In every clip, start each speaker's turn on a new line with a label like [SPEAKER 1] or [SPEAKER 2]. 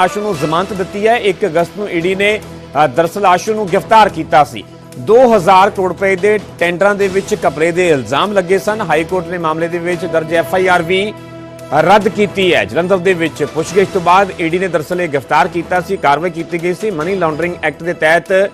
[SPEAKER 1] ਆਸ਼ੂ ਨੂੰ ਜ਼ਮਾਨਤ ਦਿੱਤੀ ਹੈ। 1 ਅਗਸਤ ਨੂੰ ਈਡੀ ਨੇ ਅ, ਆਸ਼ੂ ਨੂੰ ਗ੍ਰਿਫਤਾਰ ਕੀਤਾ ਸੀ। 2000 ਕਰੋੜ ਰੁਪਏ ਦੇ ਟੈਂਡਰਾਂ ਦੇ ਵਿੱਚ ਕਪੜੇ ਦੇ ਇਲਜ਼ਾਮ ਲੱਗੇ ਸਨ। ਹਾਈ ਕੋਰਟ ਨੇ ਮਾਮਲੇ ਦੇ ਵਿੱਚ ਦਰਜ ਐਫ ਆਈ ਆਰ ਵੀ ਰੱਦ ਕੀਤੀ ਹੈ। ਜਲੰਧਰ ਦੇ ਵਿੱਚ ਪੁੱਛਗਿੱਛ ਤੋਂ ਬਾਅਦ ਈਡੀ ਨੇ ਦਰਅਸਲ ਇਹ ਗ੍ਰਿਫਤਾਰ ਕੀਤਾ ਸੀ। ਕਾਰਵਾਈ ਕੀਤੀ ਗਈ ਸੀ। ਮਨੀ ਲਾਂਡਰਿੰਗ ਐਕਟ ਦੇ ਤਹਿਤ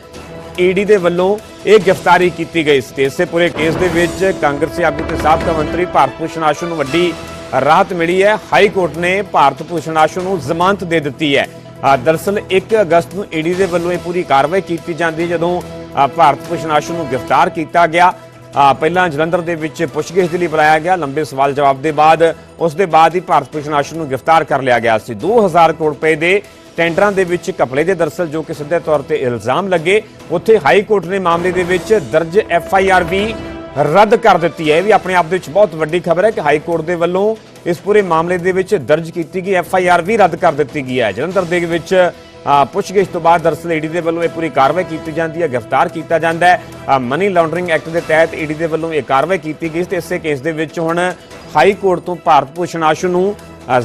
[SPEAKER 1] ਈਡੀ ਦੇ ਵੱਲੋਂ ਇਹ ਗ੍ਰਿਫਤਾਰੀ ਕੀਤੀ ਗਈ ਸੀ। ਤੇ ਇਸੇ ਪੂਰੇ ਕੇਸ ਦੇ ਵਿੱਚ ਕਾਂਗਰਸੀ ਆਗੂ ਤੇ ਸਾਬਕਾ ਮੰਤਰੀ ਭਾਰਤ ਭੂਸ਼ਣ ਆਸ਼ੂ ਨੂੰ ਵੱਡੀ ਰਾਹਤ ਮਿਲੀ ਹੈ। ਹਾਈ ਕੋਰਟ ਨੇ ਭਾਰਤ ਭੂਸ਼ਣ ਆਸ਼ੂ ਨੂੰ ਜ਼ਮਾਨਤ ਦੇ ਦਿੱਤੀ ਹੈ। ਅ, ਦਰਅਸਲ 1 ਅਗਸਤ ਨੂੰ ਈਡੀ ਦੇ ਵੱਲੋਂ ਇਹ ਪੂਰੀ ਕਾਰਵਾਈ ਕੀਤੀ ਜਾਂਦੀ ਜਦੋਂ ਭਾਰਤ ਭੂਸ਼ਣ ਆਸ਼ੂ ਨੂੰ ਗ੍ਰਿਫਤਾਰ ਕੀਤਾ ਗਿਆ। ਪਹਿਲਾਂ ਜਲੰਧਰ ਦੇ ਵਿੱਚ ਪੁੱਛਗਿੱਛ ਦੇ ਲਈ ਬੁਲਾਇਆ ਗਿਆ। ਲੰਬੇ ਸਵਾਲ ਜਵਾਬ ਦੇ ਬਾਅਦ ਉਸ ਦੇ ਬਾਅਦ ਹੀ ਭਾਰਤ ਭੂਸ਼ਣ ਆਸ਼ੂ ਨੂੰ ਗ੍ਰਿਫਤਾਰ ਕਰ ਲਿਆ ਗਿਆ ਸੀ। 2000 ਕਰੋੜ ਰੁਪਏ ਦੇ ਟੈਂਡਰਾਂ ਦੇ ਵਿੱਚ ਕਪੜੇ ਦੇ ਦਰਸਲ ਜੋ ਕਿ ਸਿੱਧੇ ਤੌਰ ਤੇ ਇਲਜ਼ਾਮ ਲੱਗੇ ਉੱਥੇ ਹਾਈ ਕੋਰਟ ਨੇ ਮਾਮਲੇ ਦੇ ਵਿੱਚ ਦਰਜ ਐਫ ਆਈ ਆਰ ਵੀ ਰੱਦ ਕਰ ਦਿੱਤੀ ਹੈ। ਇਹ ਵੀ ਆਪਣੇ ਆਪ ਦੇ ਵਿੱਚ ਬਹੁਤ ਵੱਡੀ ਖਬਰ ਹੈ ਕਿ ਹਾਈ ਕੋਰਟ ਦੇ ਵੱਲੋਂ ਇਸ ਪੂਰੇ ਮਾਮਲੇ ਦੇ ਵਿੱਚ ਦਰਜ ਕੀਤੀ ਗਈ ਐਫ ਆਈ ਆਰ ਵੀ ਰੱਦ ਕਰ ਦਿੱਤੀ ਗਈ ਹੈ। ਜਲੰਧਰ ਦੇ ਵਿੱਚ ਪੁੱਛਗਿੱਛ ਤੋਂ ਬਾਅਦ ਦਰਸਲ ਈਡੀ ਦੇ ਵੱਲੋਂ ਇਹ ਪੂਰੀ ਕਾਰਵਾਈ ਕੀਤੀ ਜਾਂਦੀ ਹੈ ਗ੍ਰਿਫਤਾਰ ਕੀਤਾ ਜਾਂਦਾ ਹੈ। ਮਨੀ ਲਾਂਡਰਿੰਗ ਐਕਟ ਦੇ ਤਹਿਤ ਈਡੀ ਦੇ ਵੱਲੋਂ ਇਹ ਕਾਰਵਾਈ ਕੀਤੀ ਗਈ ਤੇ ਇਸੇ ਕੇਸ ਦੇ ਵਿੱਚ ਹੁਣ ਹਾਈ ਕੋਰਟ ਤੋਂ ਭਾਰਤ ਭੂਸ਼ਣ ਆਸ਼ੂ ਨੂੰ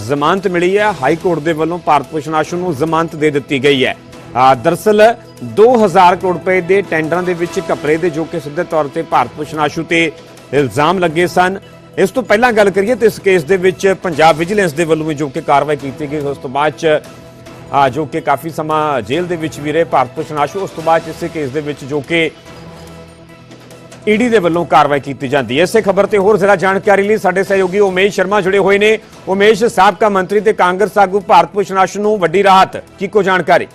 [SPEAKER 1] ਜ਼ਮਾਨਤ ਮਿਲੀ ਹੈ। ਹਾਈ ਕੋਰਟ ਦੇ ਵੱਲੋਂ ਭਾਰਤ ਭੂਸ਼ਣ ਆਸ਼ੂ ਨੂੰ ਜ਼ਮਾਨਤ ਦੇ ਦਿੱਤੀ ਗਈ ਹੈ। ਅ, ਦਰਅਸਲ 2000 ਕਰੋੜ ਰੁਪਏ ਦੇ ਟੈਂਡਰਾਂ ਦੇ ਵਿੱਚ ਕਪੜੇ ਦੇ ਜੋ ਕਿ ਸਿੱਧੇ ਤੌਰ ਤੇ ਭਾਰਤ ਭੂਸ਼ਣ ਆਸ਼ੂ ਤੇ ਇਲਜ਼ਾਮ ਲੱਗੇ ਸਨ। ਇਸ ਤੋਂ ਪਹਿਲਾਂ ਗੱਲ ਕਰੀਏ ਤੇ ਇਸ ਕੇਸ ਦੇ ਵਿੱਚ ਪੰਜਾਬ ਵਿਜੀਲੈਂਸ ਦੇ ਵੱਲੋਂ ਜੋ ਕਿ ਕਾਰਵਾਈ ਕੀਤੀ ਗਈ, ਉਸ ਤੋਂ ਬਾਅਦ ਚ ਜੋ ਕਿ ਕਾਫੀ ਸਮਾਂ ਜੇਲ੍ਹ ਦੇ ਵਿੱਚ ਵੀ ਰਹੇ ਭਾਰਤ ਭੂਸ਼ਣ ਆਸ਼ੂ, ਉਸ ਤੋਂ ਬਾਅਦ ਇਸੇ ਕੇਸ ਦੇ ਵਿੱਚ ਜੋ ਕਿ ਈਡੀ ਦੇ ਵੱਲੋਂ ਕਾਰਵਾਈ ਕੀਤੀ ਜਾਂਦੀ ਹੈ। ਇਸੇ ਖਬਰ ਤੇ ਹੋਰ ਜ਼ਿਆਦਾ ਜਾਣਕਾਰੀ ਲਈ ਸਾਡੇ ਸਹਿਯੋਗੀ ਉਮੇਸ਼ ਸ਼ਰਮਾ ਜੁੜੇ ਹੋਏ ਨੇ। ਉਮੇਸ਼, ਸਾਬਕਾ ਮੰਤਰੀ ਤੇ ਕਾਂਗਰਸ ਆਗੂ ਭਾਰਤ ਭੂਸ਼ਣ ਆਸ਼ੂ ਨੂੰ ਵੱਡੀ ਰਾਹਤ, ਕੀ ਕੋ ਜਾਣਕਾਰੀ?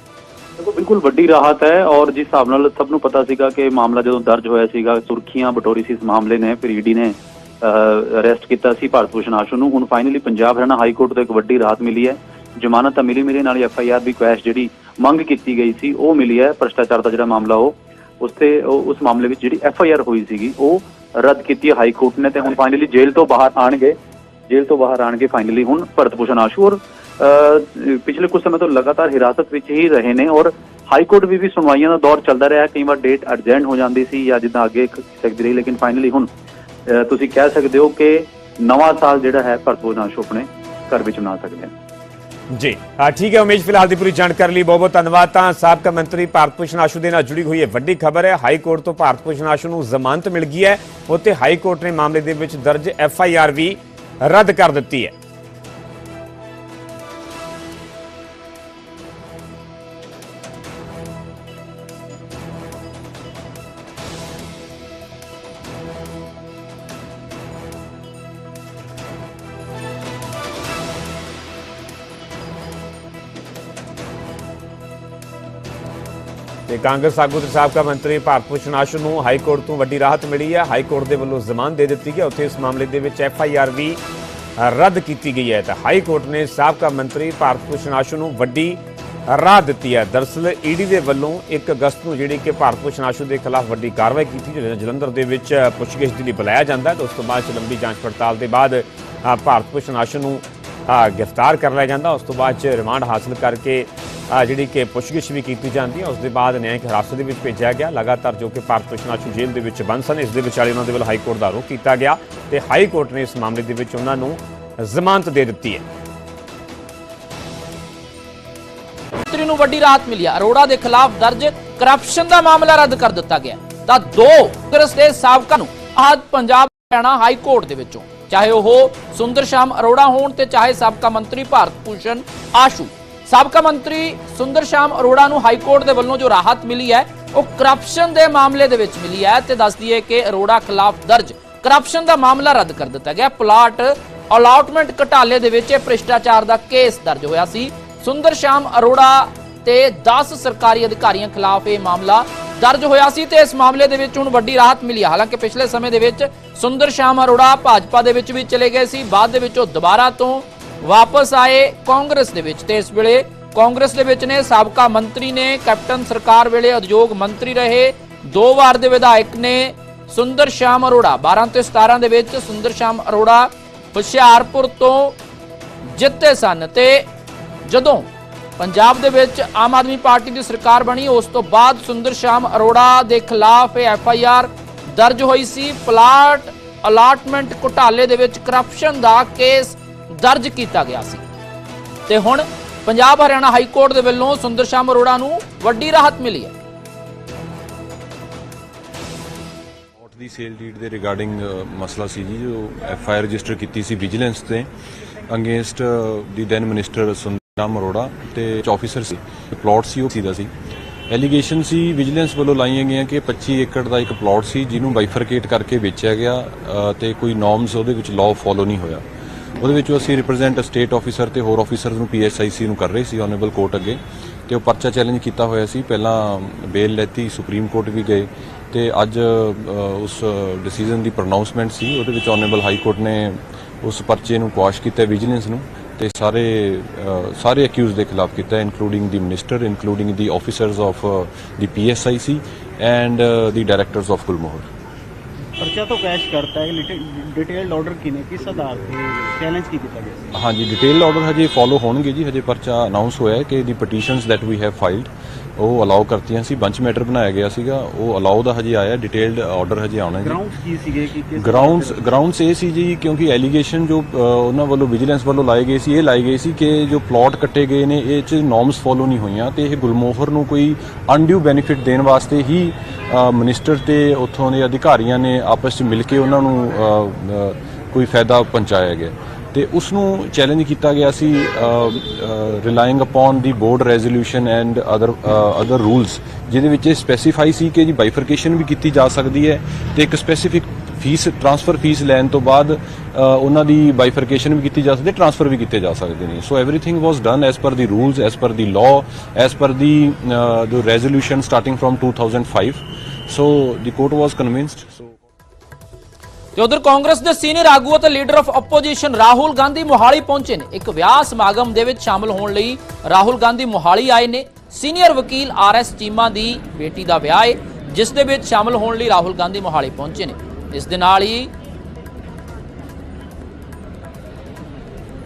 [SPEAKER 2] ਦੇਖੋ, ਬਿਲਕੁਲ ਵੱਡੀ ਰਾਹਤ ਹੈ ਔਰ ਜਿਸ ਹਿਸਾਬ ਨਾਲ ਸਭ ਨੂੰ ਪਤਾ ਸੀਗਾ ਕਿ ਮਾਮਲਾ ਜਦੋਂ ਦਰਜ ਹੋਇਆ ਸੀਗਾ, ਸੁਰਖੀਆਂ, ਬਟੋਰੀ ਸੀ ਇਸ ਮਾਮਲੇ ਨੇ, ਫਿਰ ਈਡੀ ਨੇ ਅਰੈਸਟ ਕੀਤਾ ਸੀ ਭਾਰਤ ਭੂਸ਼ਣ ਆਸ਼ੂ ਨੂੰ। ਹੁਣ finally Punjab Haryana high court ਤੋਂ ਇੱਕ ਵੱਡੀ ਰਾਹਤ ਮਿਲੀ ਹੈ। ਜ਼ਮਾਨਤ ਤਾਂ ਮਿਲੀ ਮਿਲੀ ਨਾਲ ਐਫ ਆਈ ਆਰ ਵੀ ਕੁਐਸ਼ ਜਿਹੜੀ ਮੰਗ ਕੀਤੀ ਗਈ ਸੀ, ਉਹ ਮਿਲੀ ਹੈ। ਭ੍ਰਿਸ਼ਟਾਚਾਰ ਦਾ ਜਿਹੜਾ ਮਾਮਲਾ, ਉਹ ਉਸ ਤੇ ਉਸ ਮਾਮਲੇ ਵਿੱਚ ਜਿਹੜੀ ਐਫ ਆਈ ਆਰ ਹੋਈ ਸੀਗੀ, ਉਹ ਰੱਦ ਕੀਤੀ ਹੈ ਹਾਈ ਕੋਰਟ ਨੇ ਤੇ ਹੁਣ ਫਾਈਨਲੀ ਜੇਲ੍ਹ ਤੋਂ ਬਾਹਰ ਆਣਗੇ। ਜੇਲ੍ਹ ਤੋਂ ਬਾਹਰ ਆਣਗੇ ਫਾਈਨਲੀ ਹੁਣ ਭਰਤ ਭੂਸ਼ਣ ਆਸ਼ੂ ਔਰ ਪਿਛਲੇ ਕੁਝ ਸਮੇਂ ਤੋਂ ਲਗਾਤਾਰ ਹਿਰਾਸਤ ਵਿੱਚ ਹੀ ਰਹੇ ਨੇ ਔਰ ਹਾਈ ਕੋਰਟ ਵੀ ਵੀ ਸੁਣਵਾਈਆਂ ਦਾ ਦੌਰ ਚੱਲਦਾ ਰਿਹਾ। ਕਈ ਵਾਰ ਡੇਟ ਅਰਜੈਂਟ ਹੋ ਜਾਂਦੀ ਸੀ ਜਾਂ ਜਿੱਦਾਂ ਅੱਗੇ ਸਕਦੀ ਰਹੀ, ਲੇਕਿਨ ਫਾਈਨਲੀ ਹੁਣ ਤੁਸੀਂ ਕਹਿ ਸਕਦੇ ਹੋ ਕਿ ਨਵਾਂ ਸਾਲ ਜਿਹੜਾ ਹੈ ਭਰਤ ਭੂਸ਼ਣ ਘਰ ਵਿੱਚ ਮਨਾ ਸਕਦੇ ਹਨ।
[SPEAKER 1] ਜੀ ਆ ਠੀਕ ਹੈ, ਉਮੇਸ਼, ਫਿਲਹਾਲ ਦੀ ਪੂਰੀ ਜਾਣਕਾਰੀ ਲਈ ਬਹੁਤ ਬਹੁਤ ਧੰਨਵਾਦ। ਤਾਂ ਸਾਬਕਾ ਮੰਤਰੀ ਭਾਰਤ ਭੂਸ਼ਣ ਆਸ਼ੂ ਦੇ ਨਾਲ ਜੁੜੀ ਹੋਈ ਹੈ ਵੱਡੀ ਖਬਰ ਹੈ, ਹਾਈ ਕੋਰਟ ਤੋਂ ਭਾਰਤ ਭੂਸ਼ਣ ਆਸ਼ੂ ਨੂੰ ਜ਼ਮਾਨਤ ਮਿਲ ਗਈ ਹੈ। ਉੱਥੇ ਹਾਈ ਕੋਰਟ ਨੇ ਮਾਮਲੇ ਦੇ ਵਿੱਚ ਦਰਜ ਐਫ ਆਈ ਆਰ ਵੀ ਰੱਦ ਕਰ ਦਿੱਤੀ ਹੈ। ਤੇ ਕਾਂਗਰਸ ਆਗੂ ਤੇ ਸਾਬਕਾ ਮੰਤਰੀ ਭਾਰਤ ਭੂਸ਼ਣ ਆਸ਼ੂ ਨੂੰ ਹਾਈ ਕੋਰਟ ਤੋਂ ਵੱਡੀ ਰਾਹਤ ਮਿਲੀ ਹੈ। ਹਾਈ ਕੋਰਟ ਦੇ ਵੱਲੋਂ ਜ਼ਮਾਨਤ ਦੇ ਦਿੱਤੀ ਗਈ ਉੱਥੇ ਇਸ ਮਾਮਲੇ ਦੇ ਵਿੱਚ ਐਫ ਆਈ ਆਰ ਵੀ ਰੱਦ ਕੀਤੀ ਗਈ ਹੈ। ਤਾਂ ਹਾਈ ਕੋਰਟ ਨੇ ਸਾਬਕਾ ਮੰਤਰੀ ਭਾਰਤ ਭੂਸ਼ਣ ਆਸ਼ੂ ਨੂੰ ਵੱਡੀ ਰਾਹਤ ਦਿੱਤੀ ਹੈ। ਦਰਸਲ ਈਡੀ ਦੇ ਵੱਲੋਂ 1 ਅਗਸਤ ਨੂੰ ਜਿਹੜੀ ਕਿ ਭਾਰਤ ਭੂਸ਼ਣ ਆਸ਼ੂ ਦੇ ਖਿਲਾਫ ਵੱਡੀ ਕਾਰਵਾਈ ਕੀਤੀ ਜਿਹੜੀ ਜਲੰਧਰ ਦੇ ਵਿੱਚ ਪੁੱਛਗਿੱਛ ਦੇ ਲਈ ਬੁਲਾਇਆ ਜਾਂਦਾ ਹੈ। ਉਸ ਤੋਂ ਬਾਅਦ 'ਚ ਲੰਬੀ ਜਾਂਚ ਪੜਤਾਲ ਦੇ ਬਾਅਦ ਭਾਰਤ ਭੂਸ਼ਣ ਆਸ਼ੂ ਨੂੰ ਗ੍ਰਿਫਤਾਰ ਕਰ ਲਿਆ ਜਾਂਦਾ ਉਸ ਤੋਂ ਬਾਅਦ 'ਚ ਰਿਮਾਂਡ ਹਾਸਲ ਕਰਕੇ ਜਿਹੜੀ ਕਿ ਪੁੱਛਗਿੱਛ ਵੀ ਕੀਤੀ ਜਾਂਦੀ ਹੈ, ਉਸ ਦੇ ਬਾਅਦ ਨਿਆਂਇਕ ਹਿਰਾਸਤ ਦੇ ਵਿੱਚ ਭੇਜਿਆ ਗਿਆ। ਲਗਾਤਾਰ ਜੋ ਕਿ ਭਾਰਤ ਭੂਸ਼ਣ ਜੇਲ੍ਹ ਦੇ ਵਿੱਚ ਬੰਦ ਸਨ, ਇਸ ਦੇ ਵਿਚਾਲੇ ਉਹਨਾਂ ਦੇ ਵੱਲ ਹਾਈ ਕੋਰਟ ਦਾ ਰੁਖ ਕੀਤਾ ਗਿਆ ਤੇ ਹਾਈ ਕੋਰਟ ਨੇ ਇਸ ਮਾਮਲੇ ਦੇ ਵਿੱਚ ਉਹਨਾਂ ਨੂੰ ਜ਼ਮਾਨਤ ਦੇ ਦਿੱਤੀ ਹੈ।
[SPEAKER 3] ਮੰਤਰੀ ਨੂੰ ਵੱਡੀ ਰਾਹਤ ਮਿਲੀ ਹੈ ਅਰੋੜਾ ਦੇ ਖਿਲਾਫ ਦਰਜ ਕਰਪਸ਼ਨ ਦਾ ਮਾਮਲਾ ਰੱਦ ਕਰ ਦਿੱਤਾ ਗਿਆ। ਤਾਂ ਦੋ ਕਾਂਗਰਸ ਦੇ ਸਾਬਕਾ ਨੂੰ ਆਜ ਪੰਜਾਬ ਹਰਿਆਣਾ ਹਾਈ ਕੋਰਟ ਦੇ ਵਿੱਚੋਂ। ਚਾਹੇ ਉਹ ਸੁੰਦਰ ਸ਼ਾਮ ਅਰੋੜਾ ਹੋਣ ਤੇ ਚਾਹੇ ਸਾਬਕਾ ਮੰਤਰੀ ਭਾਰਤ ਭੂਸ਼ਣ ਆਸ਼ੂ। ਸਾਬਕਾ ਮੰਤਰੀ ਸੁੰਦਰ ਸ਼ਾਮ ਅਰੋੜਾ ਨੂੰ ਹਾਈ ਕੋਰਟ ਦੇ ਵੱਲੋਂ ਜੋ ਰਾਹਤ ਮਿਲੀ ਹੈ, ਉਹ ਕਰਪਸ਼ਨ ਦੇ ਮਾਮਲੇ ਦੇ ਵਿੱਚ ਮਿਲੀ ਹੈ ਤੇ ਦੱਸਦੀ ਹੈ ਕਿ ਅਰੋੜਾ ਖਿਲਾਫ ਦਰਜ ਕਰਪਸ਼ਨ ਦਾ ਮਾਮਲਾ ਰੱਦ ਕਰ ਦਿੱਤਾ ਗਿਆ। ਪਲਾਟ ਅਲਾਟਮੈਂਟ ਘਟਾਲੇ ਦੇ ਵਿੱਚ ਇਹ ਭ੍ਰਿਸ਼ਟਾਚਾਰ ਦਾ ਕੇਸ ਦਰਜ ਹੋਇਆ ਸੀ। ਸੁੰਦਰ ਸ਼ਾਮ ਅਰੋੜਾ ਤੇ 10 ਸਰਕਾਰੀ ਅਧਿਕਾਰੀਆਂ ਖਿਲਾਫ ਇਹ ਮਾਮਲਾ ਦਰਜ ਹੋਇਆ ਸੀ ਤੇ ਇਸ ਮਾਮਲੇ ਦੇ ਵਿੱਚ ਹੁਣ ਵੱਡੀ ਰਾਹਤ ਮਿਲੀ ਹੈ। ਹਾਲਾਂਕਿ ਪਿਛਲੇ ਸਮੇਂ ਦੇ ਵਿੱਚ ਸੁੰਦਰ ਸ਼ਾਮ ਅਰੋੜਾ ਭਾਜਪਾ ਦੇ ਵਿੱਚ ਵੀ ਚਲੇ ਗਏ ਸੀ। ਬਾਅਦ ਦੇ ਵਿੱਚ ਉਹ ਦੁਬਾਰਾ ਤੋਂ ਵਾਪਸ ਆਏ ਕਾਂਗਰਸ ਦੇ ਵਿੱਚ ਤੇ ਇਸ ਵੇਲੇ ਕਾਂਗਰਸ ਦੇ ਵਿੱਚ ਨੇ ਸਾਬਕਾ ਮੰਤਰੀ ਨੇ, ਕੈਪਟਨ ਸਰਕਾਰ ਵੇਲੇ ਉਦਯੋਗ ਮੰਤਰੀ ਰਹੇ। ਦੋ ਵਾਰ ਦੇ ਵਿਧਾਇਕ ਨੇ ਸੁੰਦਰ ਸ਼ਾਮ ਅਰੋੜਾ 12 ਤੇ 17 ਦੇ ਵਿੱਚ ਸੁੰਦਰ ਸ਼ਾਮ ਅਰੋੜਾ ਹੁਸ਼ਿਆਰਪੁਰ ਤੋਂ ਜਿੱਤੇ ਸਨ ਤੇ ਜਦੋਂ ਪੰਜਾਬ ਦੇ ਵਿੱਚ ਆਮ ਆਦਮੀ ਪਾਰਟੀ ਦੀ ਸਰਕਾਰ ਬਣੀ, ਉਸ ਤੋਂ ਬਾਅਦ ਸੁੰਦਰ ਸ਼ਾਮ ਅਰੋੜਾ ਦੇ ਖਿਲਾਫ ਇਹ ਐਫ ਆਈ ਆਰ ਦਰਜ ਹੋਈ ਸੀ। ਪਲਾਟ ਅਲਾਟਮੈਂਟ ਘੁਟਾਲੇ ਦੇ ਵਿੱਚ ਕਰਪਸ਼ਨ ਦਾ ਕੇਸ ਦਰਜ ਕੀਤਾ ਗਿਆ ਸੀ। ਤੇ ਹੁਣ ਪੰਜਾਬ ਹਰਿਆਣਾ ਹਾਈ ਕੋਰਟ ਦੇ ਵੱਲੋਂ ਸੁੰਦਰ ਸ਼ਾਮ ਅਰੋੜਾ ਨੂੰ ਵੱਡੀ ਰਾਹਤ ਮਿਲੀ ਹੈ।
[SPEAKER 4] ਕੋਰਟ ਦੀ ਸੇਲ ਡੀਡ ਦੇ ਰਿਗਾਰਡਿੰਗ ਮਸਲਾ ਸੀ ਜੀ, ਜੋ ਐਫ ਆਈ ਰਜਿਸਟਰ ਕੀਤੀ ਸੀ ਵਿਜੀਲੈਂਸ ਤੇ against the then minister Sundaram Arora ਤੇ ਆਫੀਸਰ ਸੀ। ਪਲਾਟ ਸੀ, ਉਹ ਸੀਦਾ ਸੀ। ਐਲੀਗੇਸ਼ਨ ਸੀ ਵਿਜੀਲੈਂਸ ਵੱਲੋਂ ਲਾਈਆਂ ਗਈਆਂ ਕਿ 25 ਏਕੜ ਦਾ ਇੱਕ ਪਲਾਟ ਸੀ, ਜਿਹਨੂੰ ਬਾਈਫਰਕੇਟ ਕਰਕੇ ਵੇਚਿਆ ਗਿਆ ਤੇ ਕੋਈ ਨੋਰਮਸ ਉਹਦੇ ਵਿੱਚ ਲਾਅ ਫੋਲੋ ਨਹੀਂ ਹੋਇਆ। ਉਹਦੇ ਵਿੱਚ ਅਸੀਂ ਰਿਪਰੈਜ਼ੈਂਟ ਸਟੇਟ ਆਫੀਸਰ ਤੇ ਹੋਰ ਆਫੀਸਰਸ ਨੂੰ ਪੀਐਸਆਈਸੀ ਨੂੰ ਕਰ ਰਹੇ ਸੀ ਆਨਰੇਬਲ ਕੋਰਟ ਅੱਗੇ। ਤੇ ਉਹ ਪਰਚਾ ਚੈਲੰਜ ਕੀਤਾ ਹੋਇਆ ਸੀ। ਪਹਿਲਾਂ ਬੇਲ ਲੈਤੀ, ਸੁਪਰੀਮ ਕੋਰਟ ਵੀ ਗਏ। ਤੇ ਅੱਜ ਉਸ ਡਿਸੀਜਨ ਦੀ ਪ੍ਰੋਨਾਂਸਮੈਂਟ ਸੀ। ਉਹਦੇ ਵਿੱਚ ਆਨਰੇਬਲ ਹਾਈ ਕੋਰਟ ਨੇ ਉਸ ਪਰਚੇ ਨੂੰ ਕੁਆਸ਼ ਕੀਤਾ ਵਿਜੀਲੈਂਸ ਨੂੰ। ਤੇ ਸਾਰੇ ਸਾਰੇ ਅਕਿਊਜ਼ ਦੇ ਖਿਲਾਫ ਕੀਤਾ including the minister including the officers of the PSIC and the directors of Gulmohar
[SPEAKER 5] ਪਰਚਾ ਤੋਂ ਕੈਸ਼ ਕਰਤਾ ਹੈ ਡਿਟੇਲਡ ਆਰਡਰ ਕਿਨੇ ਕਿਸ ਆਧਾਰ ਤੇ ਚੈਲੰਜ ਕੀ ਕੀਤਾ ਗਿਆ? ਸੀ
[SPEAKER 4] ਹਾਂਜੀ ਡਿਟੇਲ ਆਰਡਰ ਹਜੇ ਫੋਲੋ ਹੋਣਗੇ ਜੀ, ਹਜੇ ਪਰਚਾ ਅਨਾਉਂਸ ਹੋਇਆ ਹੈ ਕਿ the petitions that we have filed ਉਹ ਅਲਾਉ ਕਰਤੀਆਂ ਸੀ ਬੰਚ ਮੈਟਰ ਬਣਾਇਆ ਗਿਆ ਸੀਗਾ ਉਹ ਅਲਾਉ ਦਾ ਹਜੇ ਆਇਆ ਡਿਟੇਲਡ ਆਰਡਰ ਹਜੇ ਆਉਣਾ ਜੀ।
[SPEAKER 5] ਗਰਾਊਂਡਸ ਕੀ ਸੀਗੇ? ਕਿ ਕਿਸ
[SPEAKER 4] ਗਰਾਊਂਡਸ ਗਰਾਊਂਡਸ ਇਹ ਸੀ ਜੀ ਕਿਉਂਕਿ ਐਲੀਗੇਸ਼ਨ ਜੋ ਉਹਨਾਂ ਵੱਲੋਂ ਵਿਜੀਲੈਂਸ ਵੱਲੋਂ ਲਾਏ ਗਏ ਸੀ ਇਹ ਲਾਏ ਗਏ ਸੀ ਕਿ ਜੋ ਪਲਾਟ ਕੱਟੇ ਗਏ ਨੇ ਇਹ ਚ ਨੋਰਮਸ ਫੋਲੋ ਨਹੀਂ ਹੋਈਆਂ ਤੇ ਇਹ ਗੁਲਮੋਹਰ ਨੂੰ ਕੋਈ ਅਨਡਿਊ ਬੈਨੀਫਿਟ ਦੇਣ ਵਾਸਤੇ ਹੀ ਮਿਨਿਸਟਰ ਤੇ ਉੱਥੋਂ ਦੇ ਅਧਿਕਾਰੀਆਂ ਨੇ ਆਪਸ ਵਿੱਚ ਮਿਲ ਕੇ ਉਹਨਾਂ ਨੂੰ ਕੋਈ ਫਾਇਦਾ ਪਹੁੰਚਾਇਆ ਗਿਆ। ਤੇ ਉਸ ਨੂੰ ਚੈਲੰਜ ਕੀਤਾ ਗਿਆ ਸੀ relying upon the board resolution and other other rules ਜਿਹਦੇ ਵਿੱਚ ਇਹ ਸਪੈਸੀਫਾਈ ਸੀ ਕਿ ਜੀ ਬਾਈਫਰਕੇਸ਼ਨ ਵੀ ਕੀਤੀ ਜਾ ਸਕਦੀ ਹੈ ਤੇ ਇੱਕ ਸਪੈਸੀਫਿਕ ਫੀਸ ਟ੍ਰਾਂਸਫਰ ਫੀਸ ਲੈਣ ਤੋਂ ਬਾਅਦ ਉਹਨਾਂ ਦੀ ਬਾਈਫਰਕੇਸ਼ਨ ਵੀ ਕੀਤੀ ਜਾ ਸਕਦੀ ਹੈ ਟ੍ਰਾਂਸਫਰ ਵੀ ਕੀਤੇ ਜਾ ਸਕਦੇ ਨੇ। So everything was done as per the rules S per the law S per the ਜੋ resolution starting from 2005 so the court was convinced so
[SPEAKER 3] ਤੇ ਉਧਰ ਕਾਂਗਰਸ ਦੇ ਸੀਨੀਅਰ ਆਗੂ ਅਤੇ leader of opposition Rahul Gandhi Mohali ਪਹੁੰਚੇ ਨੇ। ਇੱਕ ਵਿਆਹ ਸਮਾਗਮ ਦੇ ਵਿੱਚ ਸ਼ਾਮਲ ਹੋਣ ਲਈ ਰਾਹੁਲ ਗਾਂਧੀ ਮੋਹਾਲੀ ਆਏ ਨੇ। ਸੀਨੀਅਰ ਵਕੀਲ ਆਰ ਐਸ ਚੀਮਾ ਦੀ ਬੇਟੀ ਦਾ ਵਿਆਹ ਹੈ ਜਿਸ ਦੇ ਵਿੱਚ ਸ਼ਾਮਲ ਹੋਣ ਲਈ ਰਾਹੁਲ ਗਾਂਧੀ ਮੋਹਾਲੀ ਪਹੁੰਚੇ ਨੇ। ਇਸ ਦੇ ਨਾਲ ਹੀ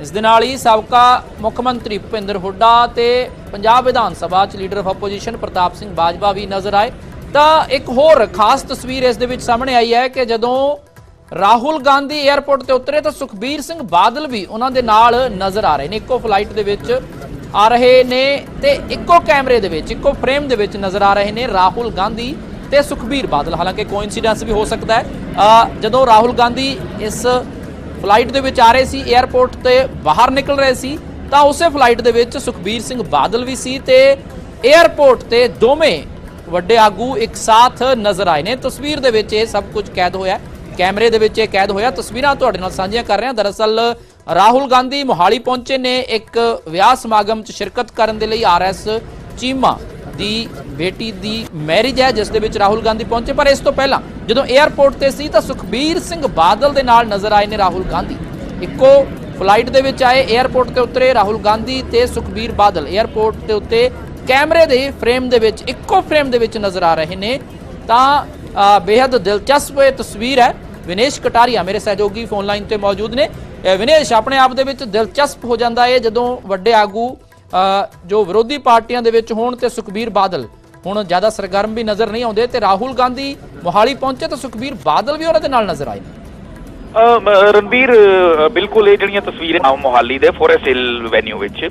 [SPEAKER 3] ਇਸ ਦੇ ਨਾਲ ਹੀ ਸਾਬਕਾ ਮੁੱਖ ਮੰਤਰੀ ਭੁਪਿੰਦਰ ਹੁੱਡਾ ਤੇ ਪੰਜਾਬ ਵਿਧਾਨ ਸਭਾ ਚ leader of opposition Partap Singh Bajwa ਵੀ ਨਜ਼ਰ ਆਏ। ਤਾਂ ਇੱਕ ਹੋਰ ਖਾਸ ਤਸਵੀਰ ਇਸ ਦੇ ਵਿੱਚ ਸਾਹਮਣੇ ਆਈ ਹੈ ਕਿ ਜਦੋਂ ਰਾਹੁਲ ਗਾਂਧੀ 에ਅਰਪੋਰਟ ਤੇ ਉਤਰੇ ਤਾਂ ਸੁਖਬੀਰ ਸਿੰਘ ਬਾਦਲ ਵੀ ਉਹਨਾਂ ਦੇ ਨਾਲ ਨਜ਼ਰ ਆ ਰਹੇ ਨੇ। ਇੱਕੋ ਫਲਾਈਟ ਦੇ ਵਿੱਚ ਆ ਰਹੇ ਨੇ ਤੇ ਇੱਕੋ ਕੈਮਰੇ ਦੇ ਵਿੱਚ, ਇੱਕੋ ਫਰੇਮ ਦੇ ਵਿੱਚ ਨਜ਼ਰ ਆ ਰਹੇ ਨੇ ਰਾਹੁਲ ਗਾਂਧੀ ਤੇ ਸੁਖਬੀਰ ਬਾਦਲ। ਹਾਲਾਂਕਿ ਕੋਇਨਸੀਡੈਂਸ ਵੀ ਹੋ ਸਕਦਾ ਹੈ। ਜਦੋਂ ਰਾਹੁਲ ਗਾਂਧੀ ਇਸ ਫਲਾਈਟ ਦੇ ਵਿੱਚ ਆ ਰਹੇ ਸੀ 에ਅਰਪੋਰਟ ਤੇ ਬਾਹਰ ਨਿਕਲ ਰਹੇ ਸੀ, ਤਾਂ ਉਸੇ ਫਲਾਈਟ ਦੇ ਵਿੱਚ ਸੁਖਬੀਰ ਸਿੰਘ ਬਾਦਲ ਵੀ ਸੀ ਤੇ 에ਅਰਪੋਰਟ ਤੇ ਦੋਵੇਂ ਵੱਡੇ ਆਗੂ ਇੱਕ ਸਾਥ ਨਜ਼ਰ ਆਏ ਨੇ। ਤਸਵੀਰ ਦੇ ਵਿੱਚ ਇਹ ਸਭ ਕੁਝ ਕੈਦ ਹੋਇਆ ਹੈ। ਕੈਮਰੇ ਦੇ ਵਿੱਚ ਇਹ ਕੈਦ ਹੋਇਆ। ਤਸਵੀਰਾਂ ਤੁਹਾਡੇ ਨਾਲ ਸਾਂਝੀਆਂ ਕਰ ਰਿਹਾ ਦਰਅਸਲ, ਰਾਹੁਲ ਗਾਂਧੀ ਮੋਹਾਲੀ ਪਹੁੰਚੇ ਨੇ। ਇੱਕ ਵਿਆਹ ਸਮਾਗਮ 'ਚ ਸ਼ਿਰਕਤ ਕਰਨ ਦੇ ਲਈ ਆਰਐਸ ਚੀਮਾ ਦੀ ਬੇਟੀ ਦੀ ਮੈਰਿਜ ਹੈ, ਜਿਸ ਦੇ ਵਿੱਚ ਰਾਹੁਲ ਗਾਂਧੀ ਪਹੁੰਚੇ। ਪਰ ਇਸ ਤੋਂ ਪਹਿਲਾਂ, ਜਦੋਂ 에ਅਰਪੋਰਟ ਤੇ ਸੀ, ਤਾਂ ਸੁਖਬੀਰ ਸਿੰਘ ਬਾਦਲ ਦੇ ਨਾਲ ਨਜ਼ਰ ਆਏ ਨੇ ਰਾਹੁਲ ਗਾਂਧੀ। ਇੱਕੋ ਫਲਾਈਟ ਦੇ ਵਿੱਚ ਆਏ 에ਅਰਪੋਰਟ ਤੇ ਉਤਰੇ ਰਾਹੁਲ ਗਾਂਧੀ ਤੇ ਸੁਖਬੀਰ ਬਾਦਲ। 에ਅਰਪੋਰਟ ਦੇ ਉੱਤੇ ਕੈਮਰੇ ਦੇ ਫਰੇਮ ਦੇ ਵਿੱਚ, ਇੱਕੋ ਫਰੇਮ ਦੇ ਵਿੱਚ ਨਜ਼ਰ ਆ ਰਹੇ ਨੇ। ਤਾਂ ਬੇਹੱਦ ਦਿਲਚਸਪ ਇਹ ਤਸਵੀਰ ਹੈ। ਵਿਨੇਸ਼ ਕਟਾਰੀਆ ਮੇਰੇ ਸਹਿਯੋਗੀ ਫੋਨ ਲਾਈਨ ਤੇ ਮੌਜੂਦ ਨੇ। ਵਿਨੇਸ਼, ਆਪਣੇ ਆਪ ਦੇ ਵਿੱਚ ਦਿਲਚਸਪ ਹੋ ਜਾਂਦਾ ਹੈ ਜਦੋਂ ਵੱਡੇ ਆਗੂ ਜੋ ਵਿਰੋਧੀ ਪਾਰਟੀਆਂ ਦੇ ਵਿੱਚ ਹੋਣ ਤੇ ਸੁਖਬੀਰ ਬਾਦਲ ਹੁਣ ਜ਼ਿਆਦਾ ਸਰਗਰਮ ਵੀ ਨਜ਼ਰ ਨਹੀਂ ਆਉਂਦੇ ਤੇ ਰਾਹੁਲ ਗਾਂਧੀ ਮੋਹਾਲੀ ਪਹੁੰਚੇ ਤਾਂ ਸੁਖਬੀਰ ਬਾਦਲ ਵੀ ਉਹਨਾਂ ਦੇ ਨਾਲ ਨਜ਼ਰ ਆਏ ਨੇ।
[SPEAKER 6] ਰਣਬੀਰ ਬਿਲਕੁਲ ਇਹ ਜਿਹੜੀਆਂ ਤਸਵੀਰਾਂ ਆ ਮੋਹਾਲੀ ਦੇ ਫੋਰੈਸਟ ਹਿਲ ਵੈਨਿਊ ਵਿੱਚ।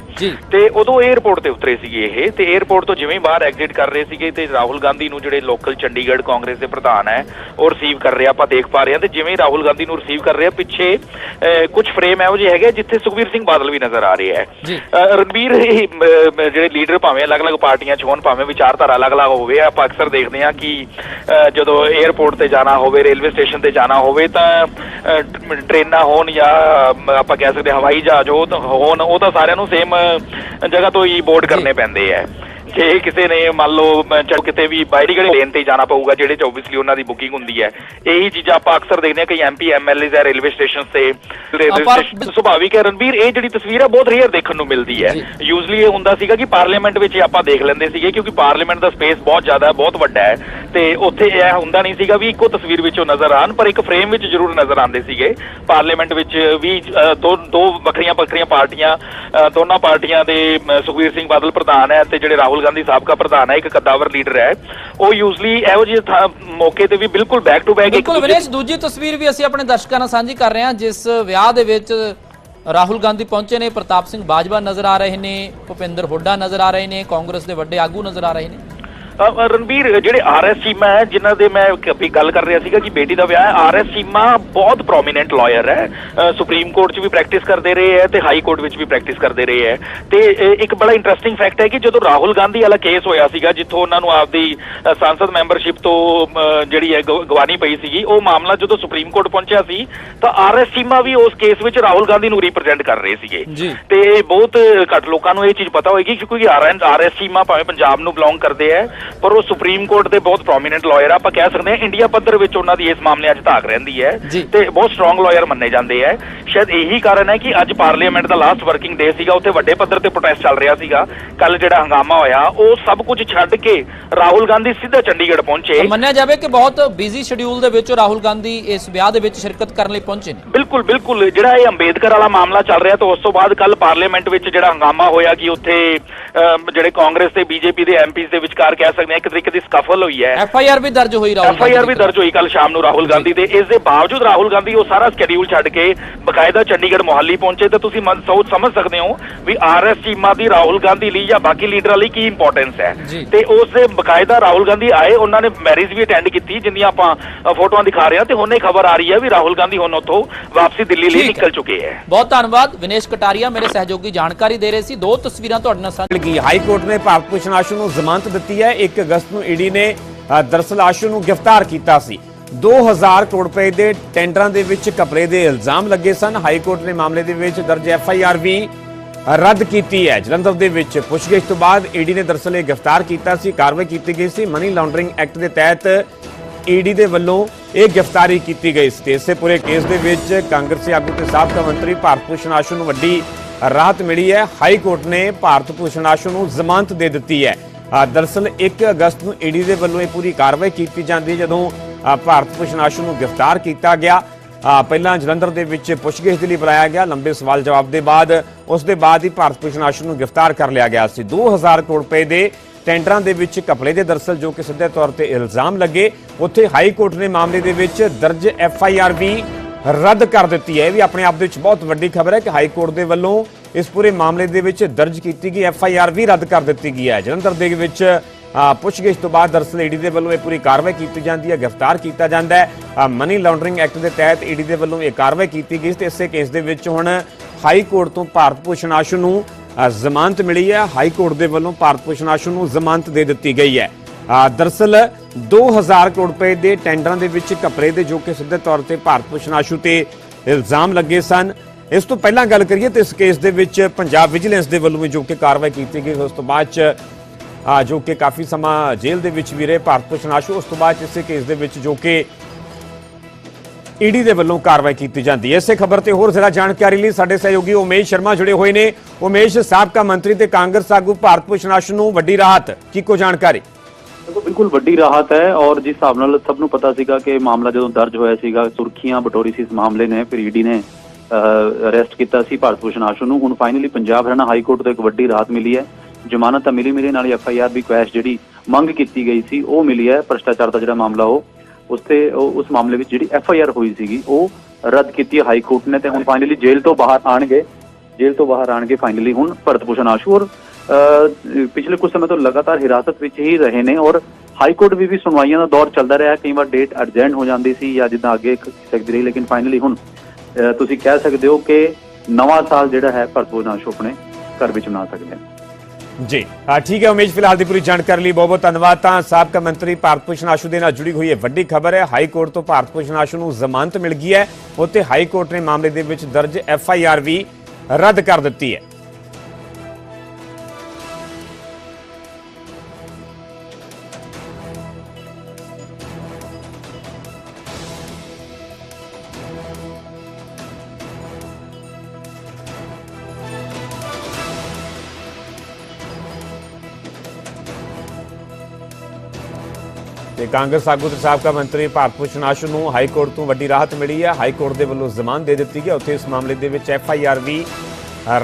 [SPEAKER 6] ਤੇ ਉਦੋਂ 에어ਪੋਰਟ ਤੇ ਉਤਰੇ ਸੀਗੇ ਇਹ। ਤੇ 에어ਪੋਰਟ ਤੋਂ ਜਿਵੇਂ ਬਾਹਰ ਐਗਜ਼ਿਟ ਕਰ ਰਹੇ ਸੀਗੇ ਤੇ ਰਾਹੁਲ ਗਾਂਧੀ ਨੂੰ ਜਿਹੜੇ ਲੋਕਲ ਚੰਡੀਗੜ੍ਹ ਕਾਂਗਰਸ ਦੇ ਪ੍ਰਧਾਨ ਹੈ ਉਹ ਰਿਸੀਵ ਕਰ ਰਹੇ ਆਪਾਂ ਦੇਖ ਪਾ ਰਹੇ ਹਾਂ। ਤੇ ਜਿਵੇਂ ਰਾਹੁਲ ਗਾਂਧੀ ਨੂੰ ਰਿਸੀਵ ਕਰ ਰਹੇ ਆ ਪਿੱਛੇ ਕੁਝ ਫਰੇਮ ਇਹੋ ਜਿਹੇ ਹੈਗੇ ਜਿੱਥੇ ਸੁਖਬੀਰ ਸਿੰਘ ਬਾਦਲ ਵੀ ਨਜ਼ਰ ਆ ਰਹੇ ਹੈ। ਰਣਬੀਰ ਜਿਹੜੇ ਲੀਡਰ ਭਾਵੇਂ ਅਲੱਗ-ਅਲੱਗ ਪਾਰਟੀਆਂ ਚ ਹੋਣ ਭਾਵੇਂ ਵਿਚਾਰਧਾਰਾ ਅਲੱਗ-ਅਲੱਗ ਹੋਵੇ ਆਪਾਂ ਅਕਸਰ ਦੇਖਦੇ ਹਾਂ ਕਿ ਜਦੋਂ 에어ਪੋਰਟ ਤੇ ਜਾਣਾ ਹੋਵੇ ਰੇਲਵੇ ਸਟੇਸ਼ਨ ਤੇ ਜਾਣਾ ਹੋਵੇ ਤਾਂ ਟ੍ਰੇਨਾਂ ਹੋਣ ਜਾਂ ਆਪਾਂ ਕਹਿ ਸਕਦੇ ਹਵਾਈ ਜਹਾਜ਼ ਹੋ ਤਾਂ ਹੋਣ ਉਹ ਤਾਂ ਸਾਰਿਆਂ ਨੂੰ ਸੇਮ ਜਗ੍ਹਾ ਤੋਂ ਹੀ ਬੋਰਡ ਕਰਨੇ ਪੈਂਦੇ ਆ। ਜੇ ਕਿਸੇ ਨੇ ਮੰਨ ਲਓ ਕਿਤੇ ਵੀ ਬਾਹਰੀ ਕਿਹੜੇ ਲੇਨ ਤੇ ਜਾਣਾ ਪਊਗਾ ਜਿਹੜੇ ਚ obviously ਉਹਨਾਂ ਦੀ ਬੁਕਿੰਗ ਹੁੰਦੀ ਹੈ ਇਹੀ ਚੀਜ਼ਾਂ ਆਪਾਂ ਅਕਸਰ ਦੇਖਦੇ ਹਾਂ ਕਿ ਐਮਪੀ ਐਮਐਲਏ ਜਾਂ ਰੇਲਵੇ ਸਟੇਸ਼ਨ ਤੇ ਸੁਭਾਵਿਕ ਹੈ ਰਣਬੀਰ ਇਹ ਜਿਹੜੀ ਤਸਵੀਰ ਹੈ ਬਹੁਤ ਰੇਅਰ ਦੇਖਣ ਨੂੰ ਮਿਲਦੀ ਹੈ। ਯੂਜ਼ਲੀ ਇਹ ਹੁੰਦਾ ਸੀਗਾ ਕਿ ਪਾਰਲੀਮੈਂਟ ਵਿੱਚ ਆਪਾਂ ਦੇਖ ਲੈਂਦੇ ਸੀਗੇ ਕਿਉਂਕਿ ਪਾਰਲੀਮੈਂਟ ਦਾ ਸਪੇਸ ਬਹੁਤ ਜ਼ਿਆਦਾ ਹੈ ਬਹੁਤ ਵੱਡਾ ਹੈ ਤੇ ਉੱਥੇ ਇਹ ਹੁੰਦਾ ਨਹੀਂ ਸੀਗਾ ਵੀ ਇੱਕੋ ਤਸਵੀਰ ਵਿੱਚੋਂ ਨਜ਼ਰ ਆਣ ਪਰ ਇੱਕ ਫਰੇਮ ਵਿੱਚ ਜ਼ਰੂਰ ਨਜ਼ਰ ਆਉਂਦੇ ਸੀਗੇ ਪਾਰਲੀਮੈਂਟ ਵਿੱਚ ਵੀ ਦੋ ਦੋ ਵੱਖਰੀਆਂ ਵੱਖਰੀਆਂ ਪਾਰਟੀਆਂ ਦੋਨਾਂ ਪਾਰਟੀਆਂ ਦੇ ਅ, ਸੁਖਬੀਰ ਸਿੰਘ ਬਾਦਲ ਪ੍ਰਧਾਨ ਹੈ ਤੇ ਜਿਹੜੇ ਰਾਹੁਲ ਗਾਂਧੀ ਸਾਬਕਾ ਪ੍ਰਧਾਨ ਹੈ ਇੱਕ ਕਦਾਵਰ ਲੀਡਰ ਹੈ ਉਹ ਯੂਜ਼ਲੀ ਇਹੋ ਜਿਹੇ ਮੌਕੇ ਤੇ ਵੀ ਬਿਲਕੁਲ ਬੈਕ ਟੂ ਬੈਕ
[SPEAKER 3] ਬਿਲਕੁਲ ਵਿਨੇਸ਼ ਦੂਜੀ ਤਸਵੀਰ ਵੀ ਅਸੀਂ ਆਪਣੇ ਦਰਸ਼ਕਾਂ ਨਾਲ ਸਾਂਝੀ ਕਰ ਰਹੇ ਹਾਂ ਜਿਸ ਵਿਆਹ ਦੇ ਵਿੱਚ ਰਾਹੁਲ ਗਾਂਧੀ ਪਹੁੰਚੇ ਨੇ ਪ੍ਰਤਾਪ ਸਿੰਘ ਬਾਜਵਾ ਨਜ਼ਰ ਆ ਰਹੇ ਨੇ ਭੁਪਿੰਦਰ ਹੁੱਡਾ ਨਜ਼ਰ ਆ ਰਹੇ ਨੇ ਕਾਂਗਰਸ ਦੇ ਵੱਡੇ ਆਗੂ ਨਜ਼ਰ ਆ ਰਹੇ ਨੇ।
[SPEAKER 6] ਰਣਵੀਰ ਜਿਹੜੇ ਆਰਐਸ ਚੀਮਾ ਹੈ ਜਿਨ੍ਹਾਂ ਦੇ ਮੈਂ ਕभी ਗੱਲ ਕਰ ਰਿਹਾ ਸੀਗਾ ਕਿ ਬੇਟੀ ਦਾ ਵਿਆਹ ਹੈ ਆਰਐਸ ਚੀਮਾ ਬਹੁਤ ਪ੍ਰੋਮੀਨੈਂਟ ਲਾਇਰ ਹੈ ਸੁਪਰੀਮ ਕੋਰਟ 'ਚ ਵੀ ਪ੍ਰੈਕਟਿਸ ਕਰਦੇ ਰਹੇ ਹੈ ਤੇ ਹਾਈ ਕੋਰਟ ਵਿੱਚ ਵੀ ਪ੍ਰੈਕਟਿਸ ਕਰਦੇ ਰਹੇ ਹੈ ਤੇ ਇੱਕ ਬੜਾ ਇੰਟਰਸਟਿੰਗ ਫੈਕਟ ਹੈ ਕਿ ਜਦੋਂ ਰਾਹੁਲ ਗਾਂਧੀ ਵਾਲਾ ਕੇਸ ਹੋਇਆ ਸੀਗਾ ਜਿੱਥੋਂ ਉਹਨਾਂ ਨੂੰ ਆਪਦੀ ਸੰਸਦ ਮੈਂਬਰਸ਼ਿਪ ਤੋਂ ਜਿਹੜੀ ਹੈ ਗਵ- ਗਵਾਨੀ ਪਈ ਸੀਗੀ ਉਹ ਮਾਮਲਾ ਜਦੋਂ ਸੁਪਰੀਮ ਕੋਰਟ ਪਹੁੰਚਿਆ ਸੀ ਤਾਂ ਆਰਐਸ ਚੀਮਾ ਵੀ ਉਸ ਕੇਸ ਵਿੱਚ ਰਾਹੁਲ ਗਾਂਧੀ ਨੂੰ ਰਿਪਰੈਜ਼ੈਂਟ ਕਰ ਰਹੇ ਸੀਗੇ। ਤੇ ਬਹੁਤ ਘੱਟ ਲੋਕਾਂ ਨੂੰ ਇਹ ਚੀਜ਼ ਪਤਾ ਹੋਏਗੀ ਕਿਉਂਕਿ ਆਰਐਸ ਚੀਮਾ ਭਾਵੇਂ ਪੰਜਾਬ ਨੂੰ ਬਿਲੋਂਗ ਕਰਦੇ ਆ ਪਰ ਉਹ ਸੁਪਰੀਮ ਕੋਰਟ ਦੇ ਬਹੁਤ ਪ੍ਰੋਮੀਨੈਂਟ ਲਾਇਰ ਆ ਆਪਾਂ ਕਹਿ ਸਕਦੇ ਹਾਂ ਇੰਡੀਆ ਪੱਧਰ ਵਿੱਚ ਉਹਨਾਂ ਦੀ ਇਸ ਮਾਮਲਿਆਂ 'ਚ ਧਾਕ ਰਹਿੰਦੀ ਹੈ। ਤੇ ਬਹੁਤ ਸਟਰੋਂਗ ਲਾਇਰ ਮੰਨੇ ਜਾਂਦੇ ਆ। ਸ਼ਾਇਦ ਇਹੀ ਕਾਰਨ ਹੈ ਕਿ ਅੱਜ ਪਾਰਲੀਮੈਂਟ ਦਾ ਲਾਸਟ ਵਰਕਿੰਗ ਡੇ ਸੀਗਾ ਉੱਥੇ ਵੱਡੇ ਪੱਧਰ ਤੇ ਪ੍ਰੋਟੈਸਟ ਚੱਲ ਰਿਹਾ ਸੀਗਾ। ਕੱਲ ਜਿਹੜਾ ਹੰਗਾਮਾ ਹੋਇਆ ਉਹ ਸਭ ਕੁਝ ਛੱਡ ਕੇ ਰਾਹੁਲ ਗਾਂਧੀ ਸਿੱਧਾ ਚੰਡੀਗੜ੍ਹ ਪਹੁੰਚੇ।
[SPEAKER 3] ਮੰਨਿਆ ਜਾਵੇ ਕਿ ਬਹੁਤ ਬਿਜ਼ੀ ਸ਼ਡਿਊਲ ਦੇ ਵਿੱਚ ਰਾਹੁਲ ਗਾਂਧੀ ਇਸ ਵਿਆਹ ਦੇ ਵਿੱਚ ਸ਼ਿਰਕਤ ਕਰਨ ਲਈ ਪਹੁੰਚੇ ਨੇ।
[SPEAKER 6] ਬਿਲਕੁਲ ਬਿਲਕੁਲ। ਜਿਹੜਾ ਇਹ ਅੰਬੇਦਕਰ ਵਾਲਾ ਮਾਮਲਾ ਚੱਲ ਰਿਹਾ ਤਾਂ ਉਸ ਤੋਂ ਬਾਅਦ ਕੱਲ ਪਾਰਲੀਮੈਂਟ ਵਿੱਚ ਜਿਹੜਾ ਹੰਗਾਮਾ ਹੋਇਆ ਕਿ ਉੱਥੇ ਜਿਹੜੇ ਕਾਂਗਰਸ ਤੇ ਬੀਜੇਪੀ ਦੇ ਐਮਪੀਜ਼ ਦੇ ਵਿਚਕਾਰ ਕਹਿ ਸਕਦੇ ਹਾਂ। ਇੱਕ ਤਰੀਕੇ ਦੀ ਸਕਫਲ ਹੋਈ ਹੈ।
[SPEAKER 3] ਐਫ ਆਈ ਆਰ ਵੀ ਦਰਜ ਹੋਈ ਰਾਹੁਲ
[SPEAKER 6] ਐਫ ਆਈ ਆਰ ਵੀ ਦਰਜ ਹੋਈ ਕੱਲ ਸ਼ਾਮ ਨੂੰ ਰਾਹੁਲ ਗਾਂਧੀ ਦੇ ਇਸ ਦੇ ਬਾਵਜੂਦ ਰਾਹੁਲ ਗਾਂਧੀ ਉਹ ਸਾਰਾ ਸਕੇਡਿਊਲ ਛੱਡ ਕੇ ਬਕਾਇਦਾ ਚੰਡੀਗੜ੍ਹ ਮੋਹਾਲੀ ਪਹੁੰਚੇ ਤਾਂ ਤੁਸੀਂ ਮਨ- ਸੋਚ ਸਮਝ ਸਕਦੇ ਹੋ ਵੀ ਆਰਐਸ ਚੀਮਾ ਦੀ ਰਾਹੁਲ ਗਾਂਧੀ ਲਈ ਜਾਂ ਬਾਕੀ ਲੀਡਰਾਂ ਲਈ ਕੀ ਇੰਪੋਰਟੈਂਸ ਹੈ। ਤੇ ਉਸ ਦੇ ਬਕਾਇਦਾ ਰਾਹੁਲ ਗਾਂਧੀ ਆਏ ਉਹਨਾਂ ਨੇ ਮੈਰਿਜ ਵੀ ਅਟੈਂਡ ਕੀਤੀ ਜਿੰਦੀਆਂ ਆਪਾਂ ਫੋਟੋਆਂ ਦਿਖਾ ਰਹੇ ਹਾਂ। ਤੇ ਹੁਣ ਇਹ ਖਬਰ ਆ ਰਹੀ ਹੈ ਵੀ ਰਾਹੁਲ ਗਾਂਧੀ ਹੁਣ ਉੱਥੋਂ ਵਾਪਸੀ ਦਿੱਲੀ ਲਈ। ਨਿਕਲ ਚੁੱਕੇ ਹੈ।
[SPEAKER 3] ਬਹੁਤ ਧੰਨਵਾਦ। ਵਿਨੇਸ਼ ਕਟਾਰੀਆ ਮੇਰੇ ਸਹਿਯੋਗੀ ਜਾਣਕਾਰੀ ਦੇ ਰਹੇ ਸੀ। ਦੋ ਤਸਵੀਰਾਂ ਤੁਹਾਡੇ ਨਾਲ
[SPEAKER 1] ਗਈ ਹਾਈ ਕੋਰਟ ਨੇ ਭਾਰਤ ਭੂਸ਼ਣ ਆਸ਼ੂ ਨੂੰ ਜ਼ਮਾਨਤ ਦਿੱਤੀ ਹੈ। 1 ਅਗਸਤ ਨੂੰ ਈਡੀ ਨੇ ਅ, ਆਸ਼ੂ ਨੂੰ ਗ੍ਰਿਫਤਾਰ ਕੀਤਾ ਸੀ। 2000 ਕਰੋੜ ਰੁਪਏ ਦੇ ਟੈਂਡਰਾਂ ਦੇ ਵਿੱਚ ਘਪਲੇ ਦੇ ਇਲਜ਼ਾਮ ਲੱਗੇ ਸਨ। ਹਾਈ ਕੋਰਟ ਨੇ ਮਾਮਲੇ ਦੇ ਵਿੱਚ ਦਰਜ ਐਫ ਆਈ ਆਰ ਵੀ ਰੱਦ ਕੀਤੀ ਹੈ। ਜਲੰਧਰ ਦੇ ਵਿੱਚ ਪੁੱਛਗਿੱਛ ਤੋਂ ਬਾਅਦ ਈਡੀ ਨੇ ਦਰਅਸਲ ਇਹ ਗ੍ਰਿਫਤਾਰ ਕੀਤਾ ਸੀ। ਕਾਰਵਾਈ ਕੀਤੀ ਗਈ ਸੀ। ਮਨੀ ਲਾਂਡਰਿੰਗ ਐਕਟ ਦੇ ਤਹਿਤ ਈਡੀ ਦੇ ਵੱਲੋਂ ਇਹ ਗ੍ਰਿਫਤਾਰੀ ਕੀਤੀ ਗਈ ਸੀ। ਤੇ ਇਸੇ ਪੂਰੇ ਕੇਸ ਦੇ ਵਿੱਚ ਕਾਂਗਰਸੀ ਆਗੂ ਤੇ ਸਾਬਕਾ ਮੰਤਰੀ ਭਾਰਤ ਭੂਸ਼ਣ ਆਸ਼ੂ ਨੂੰ ਵੱਡੀ ਰਾਹਤ ਮਿਲੀ ਹੈ। ਹਾਈ ਕੋਰਟ ਨੇ ਭਾਰਤ ਭੂਸ਼ਣ ਆਸ਼ੂ ਨੂੰ ਜ਼ਮਾਨਤ ਦੇ ਦਿੱਤੀ ਹੈ। ਅ, ਦਰਅਸਲ 1 ਅਗਸਤ ਨੂੰ ਈਡੀ ਦੇ ਵੱਲੋਂ ਇਹ ਪੂਰੀ ਕਾਰਵਾਈ ਕੀਤੀ ਜਾਂਦੀ ਹੈ ਜਦੋਂ ਭਾਰਤ ਭੂਸ਼ਣ ਆਸ਼ੂ ਨੂੰ ਗ੍ਰਿਫਤਾਰ ਕੀਤਾ ਗਿਆ। ਪਹਿਲਾਂ ਜਲੰਧਰ ਦੇ ਵਿੱਚ ਪੁੱਛਗਿੱਛ ਦੇ ਲਈ ਬੁਲਾਇਆ ਗਿਆ ਲੰਬੇ ਸਵਾਲ ਜਵਾਬ ਦੇ ਬਾਅਦ ਉਸ ਦੇ ਬਾਅਦ ਹੀ ਭਾਰਤ ਭੂਸ਼ਣ ਆਸ਼ੂ ਨੂੰ ਗ੍ਰਿਫਤਾਰ ਕਰ ਲਿਆ ਗਿਆ ਸੀ। 2000 ਕਰੋੜ ਰੁਪਏ ਦੇ ਟੈਂਡਰਾਂ ਦੇ ਵਿੱਚ ਘਪਲੇ ਦੇ ਦਰਸਲ ਜੋ ਕਿ ਸਿੱਧੇ ਤੌਰ ਤੇ ਇਲਜ਼ਾਮ ਲੱਗੇ ਉੱਥੇ ਹਾਈ ਕੋਰਟ ਨੇ ਮਾਮਲੇ ਦੇ ਵਿੱਚ ਦਰਜ ਐਫ ਆਈ ਆਰ ਵੀ ਰੱਦ ਕਰ ਦਿੱਤੀ ਹੈ। ਇਹ ਵੀ ਆਪਣੇ ਆਪ ਦੇ ਵਿੱਚ ਬਹੁਤ ਵੱਡੀ ਖਬਰ ਹੈ ਕਿ ਹਾਈ ਕੋਰਟ ਦੇ ਵੱਲੋਂ ਇਸ ਪੂਰੇ ਮਾਮਲੇ ਦੇ ਵਿੱਚ ਦਰਜ ਕੀਤੀ ਗਈ ਐਫ ਆਈ ਆਰ ਵੀ ਰੱਦ ਕਰ ਦਿੱਤੀ ਗਈ ਹੈ। ਜਲੰਧਰ ਦੇ ਵਿੱਚ ਪੁੱਛਗਿੱਛ ਤੋਂ ਬਾਅਦ ਦਰਸਲ ਈਡੀ ਦੇ ਵੱਲੋਂ ਇਹ ਪੂਰੀ ਕਾਰਵਾਈ ਕੀਤੀ ਜਾਂਦੀ ਹੈ ਗ੍ਰਿਫਤਾਰ ਕੀਤਾ ਜਾਂਦਾ ਹੈ। ਮਨੀ ਲਾਂਡਰਿੰਗ ਐਕਟ ਦੇ ਤਹਿਤ ਈਡੀ ਦੇ ਵੱਲੋਂ ਇਹ ਕਾਰਵਾਈ ਕੀਤੀ ਗਈ ਸੀ ਤੇ ਇਸੇ ਕੇਸ ਦੇ ਵਿੱਚ ਹੁਣ ਹਾਈ ਕੋਰਟ ਤੋਂ ਭਾਰਤ ਭੂਸ਼ਣ ਆਸ਼ੂ ਨੂੰ ਜ਼ਮਾਨਤ ਮਿਲੀ ਹੈ। ਹਾਈ ਕੋਰਟ ਦੇ ਵੱਲੋਂ ਭਾਰਤ ਭੂਸ਼ਣ ਆਸ਼ੂ ਨੂੰ ਜ਼ਮਾਨਤ ਦੇ ਦਿੱਤੀ ਗਈ ਹੈ। ਅ, ਦਰਅਸਲ 2000 ਕਰੋੜ ਰੁਪਏ ਦੇ ਟੈਂਡਰਾਂ ਦੇ ਵਿੱਚ ਘਪਲੇ ਦੇ ਜੋ ਕਿ ਸਿੱਧੇ ਤੌਰ ਤੇ ਭਾਰਤ ਭੂਸ਼ਣ ਆਸ਼ੂ ਤੇ ਇਲਜ਼ਾਮ ਲੱਗੇ ਸਨ। ਇਸ ਤੋਂ ਪਹਿਲਾਂ ਗੱਲ ਕਰੀਏ ਤੇ ਇਸ ਕੇਸ ਦੇ ਵਿੱਚ ਪੰਜਾਬ ਵਿਜੀਲੈਂਸ ਦੇ ਵੱਲੋਂ ਜੋ ਕਿ ਕਾਰਵਾਈ ਕੀਤੀ ਗਈ, ਉਸ ਤੋਂ ਬਾਅਦ ਚ ਜੋ ਕਿ ਕਾਫੀ ਸਮਾਂ ਜੇਲ੍ਹ ਦੇ ਵਿੱਚ ਵੀ ਰਹੇ, ਭਾਰਤ ਭੂਸ਼ਣ ਆਸ਼ੂ ਉਸ ਤੋਂ ਬਾਅਦ ਇਸੇ ਕੇਸ ਦੇ ਵਿੱਚ ਜੋ ਕਿ ਈਡੀ ਦੇ ਵੱਲੋਂ ਕਾਰਵਾਈ ਕੀਤੀ ਜਾਂਦੀ ਹੈ। ਇਸੇ ਖਬਰ ਤੇ ਹੋਰ ਜ਼ਿਆਦਾ ਜਾਣਕਾਰੀ ਲਈ ਸਾਡੇ ਸਹਿਯੋਗੀ ਉਮੇਸ਼ ਸ਼ਰਮਾ ਜੁੜੇ ਹੋਏ ਨੇ। ਉਮੇਸ਼, ਸਾਬਕਾ ਮੰਤਰੀ ਤੇ ਕਾਂਗਰਸ ਆਗੂ, ਭਾਰਤ ਭੂਸ਼ਣ ਆਸ਼ੂ ਨੂੰ ਵੱਡੀ ਰਾਹਤ, ਕੀ ਕੋ ਜਾਣਕਾਰੀ?
[SPEAKER 2] ਦੇਖੋ, ਬਿਲਕੁਲ ਵੱਡੀ ਰਾਹਤ ਹੈ ਔਰ ਜਿਸ ਹਿਸਾਬ ਨਾਲ ਸਭ ਨੂੰ ਪਤਾ ਸੀਗਾ ਕਿ ਮਾਮਲਾ ਜਦੋਂ ਦਰਜ ਹੋਇਆ ਸੀਗਾ, ਸੁਰਖੀਆਂ, ਬਟੋਰੀ ਸੀ ਇਸ ਮਾਮਲੇ ਨੇ, ਫਿਰ ਈਡੀ ਨੇ ਅਰੈਸਟ ਕੀਤਾ ਸੀ ਭਾਰਤ ਭੂਸ਼ਣ ਆਸ਼ੂ ਨੂੰ। ਹੁਣ finally Punjab Haryana high court ਤੋਂ ਇੱਕ ਵੱਡੀ ਰਾਹਤ ਮਿਲੀ ਹੈ। ਜ਼ਮਾਨਤ ਤਾਂ ਮਿਲੀ ਮਿਲੀ ਨਾਲ ਐਫ ਆਈ ਆਰ ਵੀ ਕੁਐਸ਼ ਜਿਹੜੀ ਮੰਗ ਕੀਤੀ ਗਈ ਸੀ ਉਹ ਮਿਲੀ ਹੈ। ਭ੍ਰਸ਼ਟਾਚਾਰ ਦਾ ਜਿਹੜਾ ਮਾਮਲਾ ਉਹ ਉਸ ਤੇ ਉਸ ਮਾਮਲੇ ਵਿੱਚ ਜਿਹੜੀ ਐਫ ਆਈ ਆਰ ਹੋਈ ਸੀਗੀ ਉਹ ਰੱਦ ਕੀਤੀ ਹਾਈ ਕੋਰਟ ਨੇ ਤੇ ਹੁਣ ਫਾਈਨਲੀ ਜੇਲ੍ਹ ਤੋਂ ਬਾਹਰ ਆਣਗੇ। ਜੇਲ੍ਹ ਤੋਂ ਬਾਹਰ ਆਣਗੇ ਫਾਈਨਲੀ ਹੁਣ ਭਰਤ ਭੂਸ਼ਣ ਆਸ਼ੂ। ਔਰ ਅਹ, ਪਿਛਲੇ ਕੁਝ ਸਮੇਂ ਤੋਂ ਲਗਾਤਾਰ ਹਿਰਾਸਤ ਵਿੱਚ ਹੀ ਰਹੇ ਨੇ। ਔਰ ਹਾਈ ਕੋਰਟ ਵੀ ਵੀ ਸੁਣਵਾਈਆਂ ਦਾ ਦੌਰ ਚੱਲਦਾ ਰਿਹਾ। ਕਈ ਵਾਰ ਡੇਟ ਅਰਜੈਂਟ ਹੋ ਜਾਂਦੀ ਸੀ ਜਾਂ ਜਿੱਦਾਂ ਅੱਗੇ ਸਕਦੀ ਰਹੀ ਲੇਕਿਨ ਫਾਈਨਲੀ ਹੁਣ ਤੁਸੀਂ ਕਹਿ ਸਕਦੇ ਹੋ ਕਿ ਨਵਾਂ ਸਾਲ ਜਿਹੜਾ ਹੈ ਭਰਤ ਆਪਣੇ ਘਰ ਵਿੱਚ ਮਨਾ ਸਕਦੇ ਨੇ।
[SPEAKER 1] ਜੀ, ਹਾਂ, ਠੀਕ ਹੈ ਉਮੇਸ਼, ਫਿਲਹਾਲ ਦੀ ਪੂਰੀ ਜਾਣਕਾਰੀ ਲਈ ਬਹੁਤ ਬਹੁਤ ਧੰਨਵਾਦ। ਤਾਂ ਸਾਬਕਾ ਮੰਤਰੀ ਭਾਰਤ ਭੂਸ਼ਣ ਆਸ਼ੂ ਦੇ ਨਾਲ ਜੁੜੀ ਹੋਈ ਇਹ ਵੱਡੀ ਖਬਰ ਹੈ, ਹਾਈ ਕੋਰਟ ਤੋਂ ਭਾਰਤ ਭੂਸ਼ਣ ਆਸ਼ੂ ਨੂੰ ਜ਼ਮਾਨਤ ਮਿਲ ਗਈ ਹੈ। ਉੱਥੇ ਹਾਈ ਕੋਰਟ ਨੇ ਮਾਮਲੇ ਦੇ ਵਿੱਚ ਦਰਜ ਐਫ ਆਈ ਆਰ ਵੀ ਰੱਦ ਕਰ ਦਿੱਤੀ ਹੈ। ਕਾਂਗਰਸ ਆਗੂ ਤੇ ਸਾਬਕਾ ਮੰਤਰੀ ਭਾਰਤ ਭੂਸ਼ਣ ਆਸ਼ੂ ਨੂੰ ਹਾਈ ਕੋਰਟ ਤੋਂ ਵੱਡੀ ਰਾਹਤ ਮਿਲੀ ਹੈ। ਹਾਈ ਕੋਰਟ ਦੇ ਵੱਲੋਂ ਜ਼ਮਾਨ ਦੇ ਦਿੱਤੀ ਗਈ ਉੱਥੇ ਇਸ ਮਾਮਲੇ ਦੇ ਵਿੱਚ ਐਫ ਆਈ ਆਰ ਵੀ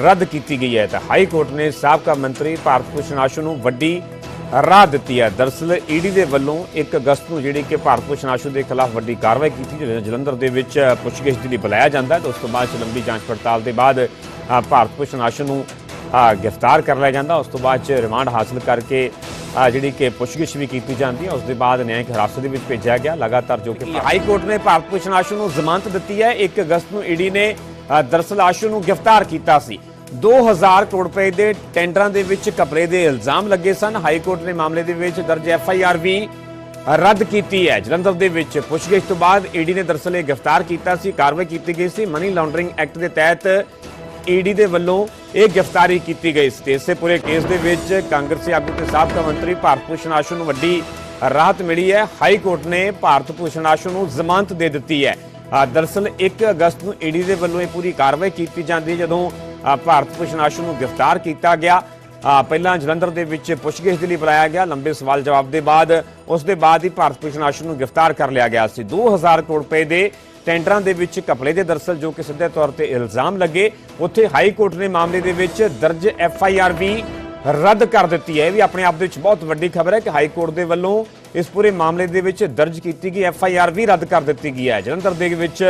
[SPEAKER 1] ਰੱਦ ਕੀਤੀ ਗਈ ਹੈ। ਤਾਂ ਹਾਈ ਕੋਰਟ ਨੇ ਸਾਬਕਾ ਮੰਤਰੀ ਭਾਰਤ ਭੂਸ਼ਣ ਆਸ਼ੂ ਨੂੰ ਵੱਡੀ ਰਾਹ ਦਿੱਤੀ ਹੈ। ਦਰਸਲ ਈਡੀ ਦੇ ਵੱਲੋਂ 1 ਅਗਸਤ ਨੂੰ ਜਿਹੜੀ ਕਿ ਭਾਰਤ ਭੂਸ਼ਣ ਆਸ਼ੂ ਦੇ ਖਿਲਾਫ ਵੱਡੀ ਕਾਰਵਾਈ ਕੀਤੀ ਜਿਹੜੀ ਜਲੰਧਰ ਦੇ ਵਿੱਚ ਪੁੱਛਗਿੱਛ ਦੇ ਲਈ ਬੁਲਾਇਆ ਜਾਂਦਾ ਹੈ। ਉਸ ਤੋਂ ਬਾਅਦ 'ਚ ਲੰਬੀ ਜਾਂਚ ਪੜਤਾਲ ਦੇ ਬਾਅਦ ਭਾਰਤ ਭੂਸ਼ਣ ਆਸ਼ੂ ਨੂੰ ਗ੍ਰਿਫਤਾਰ ਕਰ ਲਿਆ ਜਾਂਦਾ। ਉਸ ਤੋਂ ਬਾਅਦ 'ਚ ਰਿਮਾਂਡ ਹਾਸਲ ਕਰਕੇ ਜਿਹੜੀ ਕਿ ਪੁੱਛਗਿੱਛ ਵੀ ਕੀਤੀ ਜਾਂਦੀ ਹੈ, ਉਸ ਦੇ ਬਾਅਦ ਨਿਆਂਇਕ ਹਿਰਾਸਤ ਦੇ ਵਿੱਚ ਭੇਜਿਆ ਗਿਆ। ਲਗਾਤਾਰ ਜੋ ਕਿ ਹਾਈ ਕੋਰਟ ਨੇ ਭਾਰਤ ਭੂਸ਼ਣ ਆਸ਼ੂ ਨੂੰ ਜ਼ਮਾਨਤ ਦਿੱਤੀ ਹੈ। 1 ਅਗਸਤ ਨੂੰ ਈਡੀ ਨੇ ਦਰਸਲ ਆਸ਼ੂ ਨੂੰ ਗ੍ਰਿਫਤਾਰ ਕੀਤਾ ਸੀ। 2000 ਕਰੋੜ ਰੁਪਏ ਦੇ ਟੈਂਡਰਾਂ ਦੇ ਵਿੱਚ ਕਪੜੇ ਦੇ ਇਲਜ਼ਾਮ ਲੱਗੇ ਸਨ। ਹਾਈ ਕੋਰਟ ਨੇ ਮਾਮਲੇ ਦੇ ਵਿੱਚ ਦਰਜ ਐਫ ਆਈ ਆਰ ਵੀ ਰੱਦ ਕੀਤੀ ਹੈ। ਜਲੰਧਰ ਦੇ ਵਿੱਚ ਪੁੱਛਗਿੱਛ ਤੋਂ ਬਾਅਦ ਈਡੀ ਨੇ ਦਰਸਲ ਇਹ ਗ੍ਰਿਫਤਾਰ ਕੀਤਾ ਸੀ, ਕਾਰਵਾਈ ਕੀਤੀ ਗਈ ਸੀ। ਮਨੀ ਲਾਂਡਰਿੰਗ ਐਕਟ ਦੇ ਤਹਿਤ ਈਡੀ ਦੇ ਵੱਲੋਂ ਇਹ ਗ੍ਰਿਫਤਾਰੀ ਕੀਤੀ ਗਈ ਸੀ। ਤੇ ਇਸੇ ਪੂਰੇ ਕੇਸ ਦੇ ਵਿੱਚ ਕਾਂਗਰਸੀ ਆਗੂ ਤੇ ਸਾਬਕਾ ਮੰਤਰੀ ਭਾਰਤ ਭੂਸ਼ਣ ਆਸ਼ੂ ਨੂੰ ਵੱਡੀ ਰਾਹਤ ਮਿਲੀ ਹੈ। ਹਾਈ ਕੋਰਟ ਨੇ ਭਾਰਤ ਭੂਸ਼ਣ ਆਸ਼ੂ ਨੂੰ ਜ਼ਮਾਨਤ ਦੇ ਦਿੱਤੀ ਹੈ। ਅ, ਦਰਅਸਲ 1 ਅਗਸਤ ਨੂੰ ਈਡੀ ਦੇ ਵੱਲੋਂ ਇਹ ਪੂਰੀ ਕਾਰਵਾਈ ਕੀਤੀ ਜਾਂਦੀ ਹੈ। ਜਦੋਂ ਭਾਰਤ ਭੂਸ਼ਣ ਆਸ਼ੂ ਨੂੰ ਗ੍ਰਿਫਤਾਰ ਕੀਤਾ ਗਿਆ ਪਹਿਲਾਂ ਜਲੰਧਰ ਦੇ ਵਿੱਚ ਪੁੱਛਗਿੱਛ ਦੇ ਲਈ ਬੁਲਾਇਆ ਗਿਆ। ਲੰਬੇ ਸਵਾਲ ਜਵਾਬ ਦੇ ਬਾਅਦ ਉਸ ਦੇ ਬਾਅਦ ਹੀ ਭਾਰਤ ਭੂਸ਼ਣ ਆਸ਼ੂ ਨੂੰ ਗ੍ਰਿਫਤਾਰ ਕਰ ਲਿਆ ਗਿਆ ਸੀ। 2000 ਕਰੋੜ ਰੁਪਏ ਦੇ ਟੈਂਡਰਾਂ ਦੇ ਵਿੱਚ ਕਪੜੇ ਦੇ ਦਰਸਲ ਜੋ ਕਿ ਸਿੱਧੇ ਤੌਰ ਤੇ ਇਲਜ਼ਾਮ ਲੱਗੇ, ਉੱਥੇ ਹਾਈ ਕੋਰਟ ਨੇ ਮਾਮਲੇ ਦੇ ਵਿੱਚ ਦਰਜ ਐਫ ਆਈ ਆਰ ਵੀ ਰੱਦ ਕਰ ਦਿੱਤੀ ਹੈ। ਇਹ ਵੀ ਆਪਣੇ ਆਪ ਦੇ ਵਿੱਚ ਬਹੁਤ ਵੱਡੀ ਖਬਰ ਹੈ ਕਿ ਹਾਈ ਕੋਰਟ ਦੇ ਵੱਲੋਂ ਇਸ ਪੂਰੇ ਮਾਮਲੇ ਦੇ ਵਿੱਚ ਦਰਜ ਕੀਤੀ ਗਈ ਐਫ ਆਈ ਆਰ ਵੀ ਰੱਦ ਕਰ ਦਿੱਤੀ ਗਈ ਹੈ। ਜਲੰਧਰ ਦੇ ਵਿੱਚ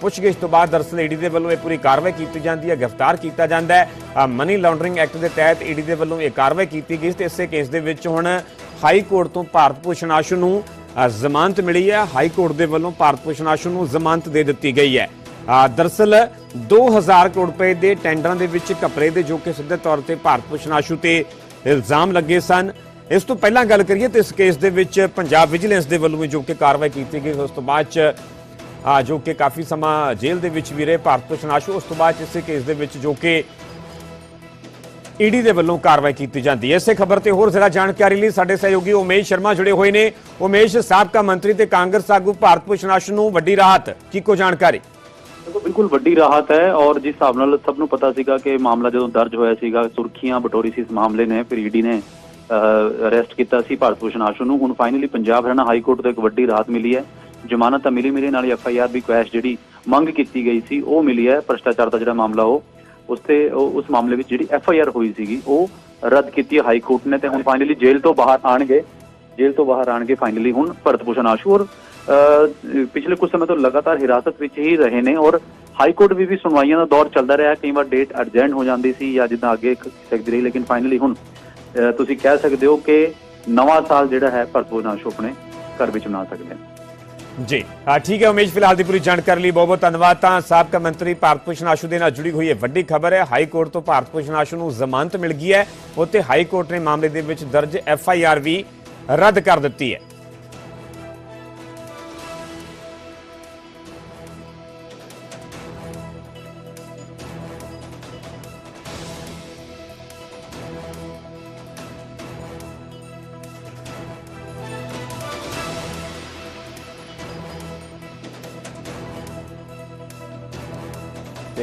[SPEAKER 1] ਪੁੱਛਗਿੱਛ ਤੋਂ ਬਾਅਦ ਦਰਸਲ ਈਡੀ ਦੇ ਵੱਲੋਂ ਇਹ ਪੂਰੀ ਕਾਰਵਾਈ ਕੀਤੀ ਜਾਂਦੀ ਹੈ, ਗ੍ਰਿਫਤਾਰ ਕੀਤਾ ਜਾਂਦਾ ਹੈ। ਮਨੀ ਲਾਂਡਰਿੰਗ ਐਕਟ ਦੇ ਤਹਿਤ ਈਡੀ ਦੇ ਵੱਲੋਂ ਇਹ ਕਾਰਵਾਈ ਕੀਤੀ ਗਈ ਤੇ ਇਸੇ ਕੇਸ ਦੇ ਵਿੱਚ ਹੁਣ ਹਾਈ ਕੋਰਟ ਤੋਂ ਭਾਰਤ ਭੂਸ਼ਣ ਆਸ਼ੂ ਨੂੰ ਜ਼ਮਾਨਤ ਮਿਲੀ ਹੈ। ਹਾਈ ਕੋਰਟ ਦੇ ਵੱਲੋਂ ਭਾਰਤ ਭੂਸ਼ਣ ਆਸ਼ੂ ਨੂੰ ਜ਼ਮਾਨਤ ਦੇ ਦਿੱਤੀ ਗਈ ਹੈ। ਅ, ਦਰਅਸਲ 2000 ਕਰੋੜ ਰੁਪਏ ਦੇ ਟੈਂਡਰਾਂ ਦੇ ਵਿੱਚ ਕਪੜੇ ਦੇ ਜੋ ਕਿ ਸਿੱਧੇ ਤੌਰ ਤੇ ਭਾਰਤ ਭੂਸ਼ਣ ਆਸ਼ੂ ਤੇ ਇਲਜ਼ਾਮ ਲੱਗੇ ਸਨ। ਇਸ ਤੋਂ ਪਹਿਲਾਂ ਗੱਲ ਕਰੀਏ ਤੇ ਇਸ ਕੇਸ ਦੇ ਵਿੱਚ ਪੰਜਾਬ ਵਿਜੀਲੈਂਸ ਦੇ ਵੱਲੋਂ ਵੀ ਜੋ ਕਿ ਕਾਰਵਾਈ ਕੀਤੀ ਗਈ। ਉਸ ਤੋਂ ਬਾਅਦ ਚ ਜੋ ਕਿ ਕਾਫੀ ਸਮਾਂ ਜੇਲ੍ਹ ਦੇ ਵਿੱਚ ਵੀ ਰਹੇ ਭਾਰਤ ਭੂਸ਼ਣ ਆਸ਼ੂ ਉਸ ਤੋਂ ਬਾਅਦ 'ਚ ਇਸੇ ਕੇਸ ਦੇ ਵਿੱਚ ਜੋ ਕਿ ਈਡੀ ਦੇ ਵੱਲੋਂ ਕਾਰਵਾਈ ਕੀਤੀ ਜਾਂਦੀ ਹੈ। ਇਸੇ ਖਬਰ ਤੇ ਹੋਰ ਜ਼ਿਆਦਾ ਜਾਣਕਾਰੀ ਲਈ ਸਾਡੇ ਸਹਿਯੋਗੀ ਉਮੇਸ਼ ਸ਼ਰਮਾ ਜੁੜੇ ਹੋਏ ਨੇ। ਉਮੇਸ਼, ਸਾਬਕਾ ਮੰਤਰੀ ਤੇ ਕਾਂਗਰਸ ਆਗੂ ਭਾਰਤ ਭੂਸ਼ਣ ਆਸ਼ੂ ਨੂੰ ਵੱਡੀ ਰਾਹਤ, ਕੀ ਕੋ ਜਾਣਕਾਰੀ?
[SPEAKER 2] ਬਿਲਕੁਲ ਵੱਡੀ ਰਾਹਤ ਹੈ ਔਰ ਜਿਸ ਹਿਸਾਬ ਨਾਲ ਸਭ ਨੂੰ ਪਤਾ ਸੀਗਾ ਕਿ ਮਾਮਲਾ ਜਦੋਂ ਦਰਜ ਹੋਇਆ ਸੀਗਾ, ਸੁਰਖੀਆਂ, ਬਟੋਰੀ ਸੀ ਇਸ ਮਾਮਲੇ ਨੇ, ਫਿਰ ਈਡੀ ਨੇ ਅਰੈਸਟ ਕੀਤਾ ਸੀ ਭਾਰਤ ਭੂਸ਼ਣ ਆਸ਼ੂ ਨੂੰ। ਹੁਣ finally Punjab Haryana high court ਤੋਂ ਇੱਕ ਵੱਡੀ ਰਾਹਤ ਮਿਲੀ ਹੈ। ਜ਼ਮਾਨਤ ਤਾਂ ਮਿਲੀ ਮਿਲੀ ਨਾਲ ਐਫ ਆਈ ਆਰ ਵੀ ਕੁਐਸ਼ ਜਿਹੜੀ ਮੰਗ ਕੀਤੀ ਗਈ ਸੀ, ਉਹ ਮਿਲੀ ਹੈ। ਭ੍ਰਿਸ਼ਟਾਚਾਰ ਦਾ ਜਿਹੜਾ ਮਾਮਲਾ ਉਹ ਉਸ ਤੇ ਉਸ ਮਾਮਲੇ ਵਿੱਚ ਜਿਹੜੀ ਐਫ ਆਈ ਆਰ ਹੋਈ ਸੀਗੀ, ਉਹ ਰੱਦ ਕੀਤੀ ਹੈ ਹਾਈ ਕੋਰਟ ਨੇ ਤੇ ਹੁਣ ਫਾਈਨਲੀ ਜੇਲ੍ਹ ਤੋਂ ਬਾਹਰ ਆਣਗੇ। ਜੇਲ੍ਹ ਤੋਂ ਬਾਹਰ ਆਣਗੇ ਫਾਈਨਲੀ ਹੁਣ ਭਰਤ ਭੂਸ਼ਣ ਆਸ਼ੂ ਔਰ ਪਿਛਲੇ ਕੁਝ ਸਮੇਂ ਤੋਂ ਲਗਾਤਾਰ ਹਿਰਾਸਤ ਵਿੱਚ ਹੀ ਰਹੇ ਨੇ ਔਰ ਹਾਈ ਕੋਰਟ ਵੀ ਵੀ ਸੁਣਵਾਈਆਂ ਦਾ ਦੌਰ ਚੱਲਦਾ ਰਿਹਾ। ਕਈ ਵਾਰ ਡੇਟ ਅਰਜੈਂਟ ਹੋ ਜਾਂਦੀ ਸੀ ਜਾਂ ਜਿੱਦਾਂ ਅੱਗੇ ਸਕਦੀ ਰਹੀ, ਲੇਕਿਨ ਫਾਈਨਲੀ ਹੁਣ ਤੁਸੀਂ ਕਹਿ ਸਕਦੇ ਹੋ ਕਿ ਨਵਾਂ ਸਾਲ ਜਿਹੜਾ ਹੈ ਭਰਤ ਭੂਸ਼ਣ ਆਸ਼ੂ ਆਪਣੇ ਘਰ ਵਿੱਚ ਮਨਾ ਸਕਦੇ ਹਨ
[SPEAKER 1] ਜੀ। ਠੀਕ ਹੈ, ਉਮੇਸ਼, ਫਿਲਹਾਲ ਦੀ ਪੂਰੀ ਜਾਣਕਾਰੀ ਲਈ ਬਹੁਤ ਬਹੁਤ ਧੰਨਵਾਦ। ਤਾਂ ਸਾਬਕਾ ਮੰਤਰੀ ਭਾਰਤ ਭੂਸ਼ਣ ਆਸ਼ੂ ਦੇ ਨਾਲ ਜੁੜੀ ਹੋਈ ਹੈ ਵੱਡੀ ਖਬਰ ਹੈ, ਹਾਈ ਕੋਰਟ ਤੋਂ ਭਾਰਤ ਭੂਸ਼ਣ ਆਸ਼ੂ ਨੂੰ ਜ਼ਮਾਨਤ ਮਿਲ ਗਈ ਹੈ। ਉੱਥੇ ਹਾਈ ਕੋਰਟ ਨੇ ਮਾਮਲੇ ਦੇ ਵਿੱਚ ਦਰਜ ਐਫ ਆਈ ਆਰ ਵੀ ਰੱਦ ਕਰ ਦਿੱਤੀ ਹੈ।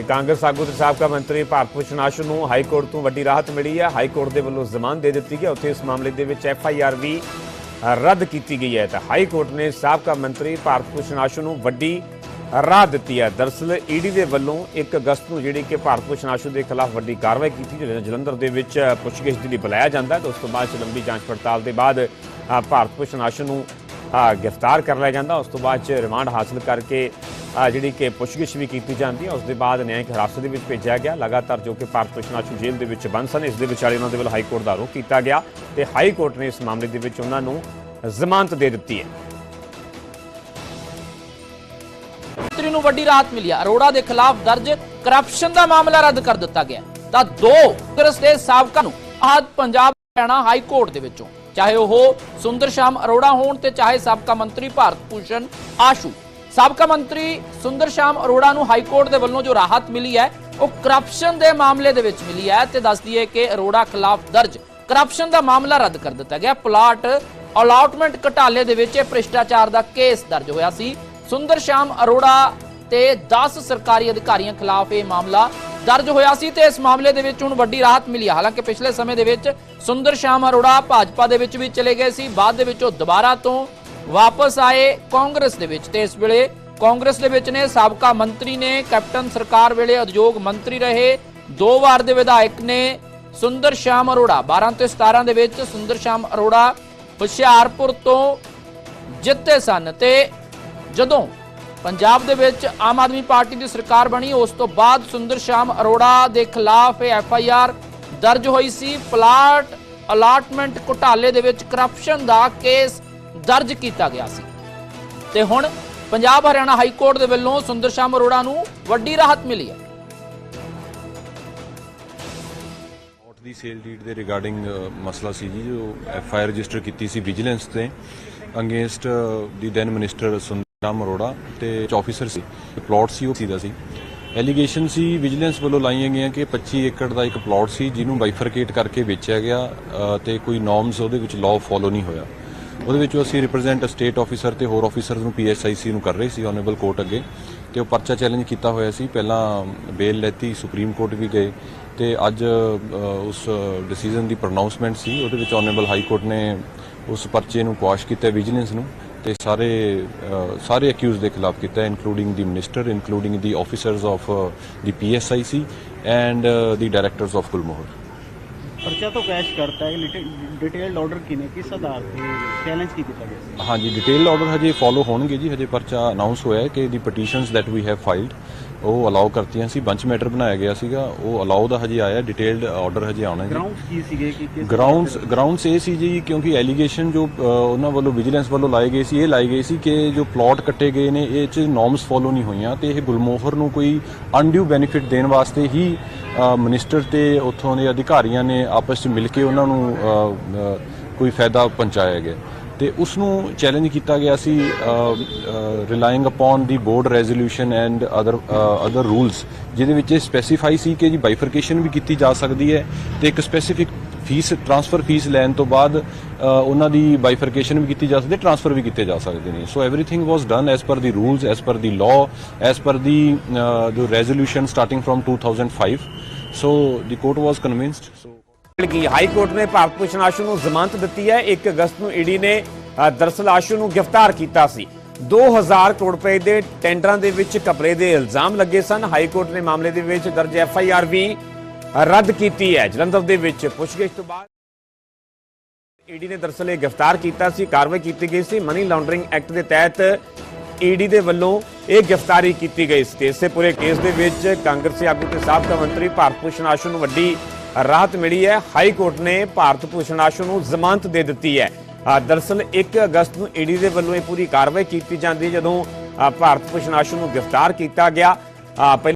[SPEAKER 1] ਕਾਂਗਰਸ ਆਗੂ ਤੇ ਸਾਬਕਾ ਮੰਤਰੀ ਭਾਰਤ ਭੂਸ਼ਣ ਆਸ਼ੂ ਨੂੰ ਹਾਈ ਕੋਰਟ ਤੋਂ ਵੱਡੀ ਰਾਹਤ ਮਿਲੀ ਹੈ। ਹਾਈ ਕੋਰਟ ਦੇ ਵੱਲੋਂ ਜ਼ਮਾਨ ਦੇ ਦਿੱਤੀ ਗਈ ਉੱਥੇ ਇਸ ਮਾਮਲੇ ਦੇ ਵਿੱਚ ਐਫ ਆਈ ਆਰ ਵੀ ਰੱਦ ਕੀਤੀ ਗਈ ਹੈ। ਤਾਂ ਹਾਈ ਕੋਰਟ ਨੇ ਸਾਬਕਾ ਮੰਤਰੀ ਭਾਰਤ ਭੂਸ਼ਣ ਆਸ਼ੂ ਨੂੰ ਵੱਡੀ ਰਾਹ ਦਿੱਤੀ ਹੈ। ਦਰਅਸਲ ਈਡੀ ਦੇ ਵੱਲੋਂ 1 ਅਗਸਤ ਨੂੰ ਜਿਹੜੀ ਕਿ ਭਾਰਤ ਭੂਸ਼ਣ ਆਸ਼ੂ ਦੇ ਖਿਲਾਫ ਵੱਡੀ ਕਾਰਵਾਈ ਕੀਤੀ ਜਿਹੜੀ ਜਲੰਧਰ ਦੇ ਵਿੱਚ ਪੁੱਛਗਿੱਛ ਦੇ ਲਈ ਬੁਲਾਇਆ ਜਾਂਦਾ ਹੈ। ਉਸ ਤੋਂ ਬਾਅਦ 'ਚ ਲੰਬੀ ਜਾਂਚ ਪੜਤਾਲ ਦੇ ਬਾਅਦ ਭਾਰਤ ਭੂਸ਼ਣ ਆਸ਼ੂ ਨੂੰ ਗ੍ਰਿਫਤਾਰ ਕਰ ਲਿਆ ਜਾਂਦਾ। ਉਸ ਤੋਂ ਬਾਅਦ 'ਚ ਰਿਮਾਂਡ ਹਾਸਲ ਕਰਕੇ ਜਿਹੜੀ ਕਿ ਪੁੱਛਗਿੱਛ ਵੀ ਕੀਤੀ ਜਾਂਦੀ ਹੈ, ਉਸ ਦੇ ਬਾਅਦ ਨਿਆਂਇਕ ਹਿਰਾਸਤ ਦੇ ਵਿੱਚ ਭੇਜਿਆ ਗਿਆ। ਲਗਾਤਾਰ ਜੋ ਕਿ ਭਾਰਤ ਭੂਸ਼ਣ ਜੇਲ੍ਹ ਦੇ ਵਿੱਚ ਬੰਦ ਸਨ, ਇਸ ਦੇ ਵਿਚਾਲੇ ਉਹਨਾਂ ਦੇ ਵੱਲੋਂ ਹਾਈ ਕੋਰਟ ਦਾ ਰੁਖ ਕੀਤਾ ਗਿਆ ਤੇ ਹਾਈ ਕੋਰਟ ਨੇ ਇਸ ਮਾਮਲੇ ਦੇ ਵਿੱਚ ਉਹਨਾਂ ਨੂੰ ਜ਼ਮਾਨਤ ਦੇ ਦਿੱਤੀ ਹੈ।
[SPEAKER 3] ਮੰਤਰੀ ਨੂੰ ਵੱਡੀ ਰਾਹਤ ਮਿਲੀ ਹੈ ਅਰੋੜਾ ਦੇ ਖਿਲਾਫ ਦਰਜ ਕਰਪਸ਼ਨ ਦਾ ਮਾਮਲਾ ਰੱਦ ਕਰ ਦਿੱਤਾ ਗਿਆ ਤਾਂ ਦੋ ਕਾਂਗਰਸ ਦੇ ਸਾਬਕਾ ਨੂੰ ਆਜ ਪੰਜਾਬ ਹਰਿਆਣਾ ਹਾਈ ਕੋਰਟ ਦੇ ਵਿੱਚੋਂ। ਚਾਹੇ ਉਹ ਸੁੰਦਰ ਸ਼ਾਮ ਅਰੋੜਾ ਹੋਣ ਤੇ ਚਾਹੇ ਸਾਬਕਾ ਮੰਤਰੀ ਭਾਰਤ ਭੂਸ਼ਣ ਆਸ਼ੂ। ਸਾਬਕਾ ਮੰਤਰੀ ਸੁੰਦਰ ਸ਼ਾਮ ਅਰੋੜਾ ਨੂੰ ਹਾਈ ਕੋਰਟ ਦੇ ਵੱਲੋਂ ਜੋ ਰਾਹਤ ਮਿਲੀ ਹੈ, ਉਹ ਕਰਪਸ਼ਨ ਦੇ ਮਾਮਲੇ ਦੇ ਵਿੱਚ ਮਿਲੀ ਹੈ ਤੇ ਦੱਸਦੀ ਹੈ ਕਿ ਅਰੋੜਾ ਖਿਲਾਫ ਦਰਜ ਕਰਪਸ਼ਨ ਦਾ ਮਾਮਲਾ ਰੱਦ ਕਰ ਦਿੱਤਾ ਗਿਆ। ਪਲਾਟ ਅਲਾਟਮੈਂਟ ਘਟਾਲੇ ਦੇ ਵਿੱਚ ਇਹ ਭ੍ਰਿਸ਼ਟਾਚਾਰ ਦਾ ਕੇਸ ਦਰਜ ਹੋਇਆ ਸੀ। ਸੁੰਦਰ ਸ਼ਾਮ ਅਰੋੜਾ ਤੇ 10 ਸਰਕਾਰੀ ਅਧਿਕਾਰੀਆਂ ਖਿਲਾਫ ਇਹ ਮਾਮਲਾ ਦਰਜ ਹੋਇਆ ਸੀ ਤੇ ਇਸ ਮਾਮਲੇ ਦੇ ਵਿੱਚ ਹੁਣ ਵੱਡੀ ਰਾਹਤ ਮਿਲੀ ਹਾਲਾਂਕਿ ਪਿਛਲੇ ਸਮੇਂ ਦੇ ਵਿੱਚ ਸੁੰਦਰ ਸ਼ਾਮ ਅਰੋੜਾ ਭਾਜਪਾ ਦੇ ਵਿੱਚ ਵੀ ਚਲੇ ਗਏ ਸੀ। ਬਾਅਦ ਦੇ ਵਿੱਚ ਉਹ ਦੁਬਾਰਾ ਤੋਂ ਵਾਪਸ ਆਏ ਕਾਂਗਰਸ ਦੇ ਵਿੱਚ ਤੇ ਇਸ ਵੇਲੇ ਕਾਂਗਰਸ ਦੇ ਵਿੱਚ ਨੇ ਸਾਬਕਾ ਮੰਤਰੀ ਨੇ ਕੈਪਟਨ ਸਰਕਾਰ ਵੇਲੇ ਉਦਯੋਗ ਮੰਤਰੀ ਰਹੇ। ਦੋ ਵਾਰ ਦੇ ਵਿਧਾਇਕ ਨੇ ਸੁੰਦਰ ਸ਼ਾਮ ਅਰੋੜਾ 12 ਤੇ 17 ਦੇ ਵਿੱਚ ਸੁੰਦਰ ਸ਼ਾਮ ਅਰੋੜਾ ਹੁਸ਼ਿਆਰਪੁਰ ਤੋਂ ਜਿੱਤੇ ਸਨ ਤੇ ਜਦੋਂ ਪੰਜਾਬ ਦੇ ਵਿੱਚ ਆਮ ਆਦਮੀ ਪਾਰਟੀ ਦੀ ਸਰਕਾਰ ਬਣੀ। ਉਸ ਤੋਂ ਬਾਅਦ ਸੁੰਦਰ ਸ਼ਾਮ ਅਰੋੜਾ ਦੇ ਖਿਲਾਫ ਇਹ ਐਫ ਆਈ ਆਰ ਦਰਜ ਹੋਈ ਸੀ। ਪਲਾਟ ਅਲਾਟਮੈਂਟ ਘੁਟਾਲੇ ਦੇ ਵਿੱਚ ਕਰਪਸ਼ਨ ਦਾ ਕੇਸ ਦਰਜ ਕੀਤਾ ਗਿਆ ਸੀ। ਤੇ ਹੁਣ ਪੰਜਾਬ ਹਰਿਆਣਾ ਹਾਈ ਕੋਰਟ ਦੇ ਵੱਲੋਂ ਸੁੰਦਰ ਸ਼ਾਮ ਅਰੋੜਾ ਨੂੰ ਵੱਡੀ ਰਾਹਤ ਮਿਲੀ ਹੈ।
[SPEAKER 4] ਕੋਰਟ ਦੀ ਸੇਲ ਡੀਡ ਦੇ ਰਿਗਾਰਡਿੰਗ ਮਸਲਾ ਸੀ ਜੀ, ਜੋ ਐਫ ਆਈ ਰਜਿਸਟਰ ਕੀਤੀ ਸੀ ਵਿਜੀਲੈਂਸ ਤੇ against the then minister Sundaram Arora ਤੇ ਆਫੀਸਰ ਸੀ ਪਲਾਟ ਸੀ ਉਹ ਸੀਦਾ ਸੀ। ਐਲੀਗੇਸ਼ਨ ਸੀ ਵਿਜੀਲੈਂਸ ਵੱਲੋਂ ਲਾਈਆਂ ਗਈਆਂ ਕਿ 25 ਏਕੜ ਦਾ ਇੱਕ ਪਲਾਟ ਸੀ ਜਿਹਨੂੰ ਬਾਈਫਰਕੇਟ ਕਰਕੇ ਵੇਚਿਆ ਗਿਆ ਅ, ਤੇ ਕੋਈ ਨੋਰਮਸ ਉਹਦੇ ਵਿੱਚ ਲਾਅ ਫੋਲੋ ਨਹੀਂ ਹੋਇਆ। ਉਹਦੇ ਵਿੱਚੋਂ ਅਸੀਂ ਰਿਪਰੈਜ਼ੈਂਟ ਸਟੇਟ ਆਫੀਸਰ ਤੇ ਹੋਰ ਆਫੀਸਰਸ ਨੂੰ ਪੀਐਸਆਈਸੀ ਨੂੰ ਕਰ ਰਹੇ ਸੀ ਆਨਰੇਬਲ ਕੋਰਟ ਅੱਗੇ। ਤੇ ਉਹ ਪਰਚਾ ਚੈਲੰਜ ਕੀਤਾ ਹੋਇਆ ਸੀ ਪਹਿਲਾਂ ਬੇਲ ਲੈਤੀ ਸੁਪਰੀਮ ਕੋਰਟ ਵੀ ਗਏ ਤੇ ਅੱਜ ਉਸ ਡਿਸੀਜਨ ਦੀ ਪ੍ਰੋਨਾਂਸਮੈਂਟ ਸੀ। ਉਹਦੇ ਵਿੱਚ ਆਨਰੇਬਲ ਹਾਈ ਕੋਰਟ ਨੇ ਉਸ ਪਰਚੇ ਨੂੰ ਕੁਆਸ਼ ਕੀਤਾ ਵਿਜੀਲੈਂਸ ਨੂੰ। ਤੇ ਸਾਰੇ ਸਾਰੇ ਅਕਿਊਜ਼ ਦੇ ਖਿਲਾਫ ਕੀਤਾ including the minister including the officers of the PSIC and the directors of Gulmohar
[SPEAKER 5] ਪਰਚਾ ਤੋਂ ਕੈਸ਼ ਕਰਤਾ ਹੈ ਡਿਟੇਲਡ ਆਰਡਰ ਕਿਨੇ ਕਿਸ ਆਧਾਰ ਤੇ ਚੈਲੰਜ ਕੀਤਾ ਗਿਆ?
[SPEAKER 4] ਹਾਂਜੀ ਡਿਟੇਲਡ ਆਰਡਰ ਹਜੇ ਫਾਲੋ ਹੋਣਗੇ ਜੀ ਹਜੇ ਪਰਚਾ ਅਨਾਉਂਸ ਹੋਇਆ ਹੈ ਕਿ the petitions that we have filed ਉਹ ਅਲਾਉ ਕਰਤੀਆਂ ਸੀ ਬੰਚ ਮੈਟਰ ਬਣਾਇਆ ਗਿਆ ਸੀਗਾ ਉਹ ਅਲਾਉ ਦਾ ਹਜੇ ਆਇਆ ਡਿਟੇਲਡ ਆਰਡਰ ਹਜੇ ਆਉਣਾ ਜੀ।
[SPEAKER 5] ਗਰਾਊਂਡਸ ਕੀ ਸੀਗੇ? ਕਿ ਕਿਸ
[SPEAKER 4] ਗਰਾਊਂਡਸ ਗਰਾਊਂਡਸ ਇਹ ਸੀ ਜੀ ਕਿਉਂਕਿ ਐਲੀਗੇਸ਼ਨ ਜੋ ਉਹਨਾਂ ਵੱਲੋਂ ਵਿਜੀਲੈਂਸ ਵੱਲੋਂ ਲਾਏ ਗਏ ਸੀ ਇਹ ਲਾਏ ਗਏ ਸੀ ਕਿ ਜੋ ਪਲਾਟ ਕੱਟੇ ਗਏ ਨੇ ਇਹ ਚ ਨੋਰਮਸ ਫੋਲੋ ਨਹੀਂ ਹੋਈਆਂ ਤੇ ਇਹ ਗੁਲਮੋਹਰ ਨੂੰ ਕੋਈ ਅਨਡਿਊ ਬੈਨੀਫਿਟ ਦੇਣ ਵਾਸਤੇ ਹੀ ਮਿਨਿਸਟਰ ਤੇ ਉੱਥੋਂ ਦੇ ਅਧਿਕਾਰੀਆਂ ਨੇ ਆਪਸ ਵਿੱਚ ਮਿਲ ਕੇ ਉਹਨਾਂ ਨੂੰ ਕੋਈ ਫਾਇਦਾ ਪਹੁੰਚਾਇਆ ਗਿਆ। ਤੇ ਉਸ ਨੂੰ ਚੈਲੰਜ ਕੀਤਾ ਗਿਆ ਸੀ relying upon the board resolution and other other rules ਜਿਹਦੇ ਵਿੱਚ ਇਹ ਸਪੈਸੀਫਾਈ ਸੀ ਕਿ ਜੀ ਬਾਈਫਰਕੇਸ਼ਨ ਵੀ ਕੀਤੀ ਜਾ ਸਕਦੀ ਹੈ ਤੇ ਇੱਕ ਸਪੈਸੀਫਿਕ ਫੀਸ ਟ੍ਰਾਂਸਫਰ ਫੀਸ ਲੈਣ ਤੋਂ ਬਾਅਦ ਉਹਨਾਂ ਦੀ ਬਾਈਫਰਕੇਸ਼ਨ ਵੀ ਕੀਤੀ ਜਾ ਸਕਦੀ ਹੈ ਟ੍ਰਾਂਸਫਰ ਵੀ ਕੀਤੇ ਜਾ ਸਕਦੇ ਨੇ। So everything was done as per the rules S per the law S per the ਜੋ resolution starting from 2005 so the court was convinced so
[SPEAKER 1] ਕਿ ਹਾਈ ਕੋਰਟ ਨੇ ਭਾਰਤ ਭੂਸ਼ਣ ਆਸ਼ੂ ਨੂੰ ਜ਼ਮਾਨਤ ਦਿੱਤੀ ਹੈ। 1 ਅਗਸਤ ਨੂੰ ਈਡੀ ਨੇ ਅ, ਦਰਅਸਲ ਆਸ਼ੂ ਨੂੰ ਗ੍ਰਿਫਤਾਰ ਕੀਤਾ ਸੀ। 2000 ਕਰੋੜ ਰੁਪਏ ਦੇ ਟੈਂਡਰਾਂ ਦੇ ਵਿੱਚ ਘਪਲੇ ਦੇ ਇਲਜ਼ਾਮ ਲੱਗੇ ਸਨ। ਹਾਈ ਕੋਰਟ ਨੇ ਮਾਮਲੇ ਦੇ ਵਿੱਚ ਦਰਜ ਐਫ ਆਈ ਆਰ ਵੀ ਰੱਦ ਕੀਤੀ ਹੈ। ਜਲੰਧਰ ਦੇ ਵਿੱਚ ਪੁੱਛਗਿੱਛ ਤੋਂ ਬਾਅਦ ਈਡੀ ਨੇ ਦਰਅਸਲ ਇਹ ਗ੍ਰਿਫਤਾਰ ਕੀਤਾ ਸੀ। ਕਾਰਵਾਈ ਕੀਤੀ ਗਈ ਸੀ। ਮਨੀ ਲਾਂਡਰਿੰਗ ਐਕਟ ਦੇ ਤਹਿਤ ਈਡੀ ਦੇ ਵੱਲੋਂ ਇਹ ਗ੍ਰਿਫਤਾਰੀ ਕੀਤੀ ਗਈ ਸੀ। ਤੇ ਇਸੇ ਪੂਰੇ ਕੇਸ ਦੇ ਵਿੱਚ ਕਾਂਗਰਸੀ ਆਗੂ ਤੇ ਸਾਬਕਾ ਮੰਤਰੀ ਭਾਰਤ ਭੂਸ਼ਣ ਆਸ਼ੂ ਨੂੰ ਵੱਡੀ ਰਾਹਤ ਮਿਲੀ ਹੈ। ਹਾਈ ਕੋਰਟ ਨੇ ਭਾਰਤ ਭੂਸ਼ਣ ਆਸ਼ੂ ਨੂੰ ਜ਼ਮਾਨਤ ਦੇ ਦਿੱਤੀ ਹੈ। ਅ, ਦਰਅਸਲ 1 ਅਗਸਤ ਨੂੰ ਈਡੀ ਦੇ ਵੱਲੋਂ ਇਹ ਪੂਰੀ ਕਾਰਵਾਈ ਕੀਤੀ ਜਾਂਦੀ ਜਦੋਂ ਭਾਰਤ ਭੂਸ਼ਣ ਆਸ਼ੂ ਨੂੰ ਗ੍ਰਿਫਤਾਰ ਕੀਤਾ ਗਿਆ। ਪਹਿਲਾਂ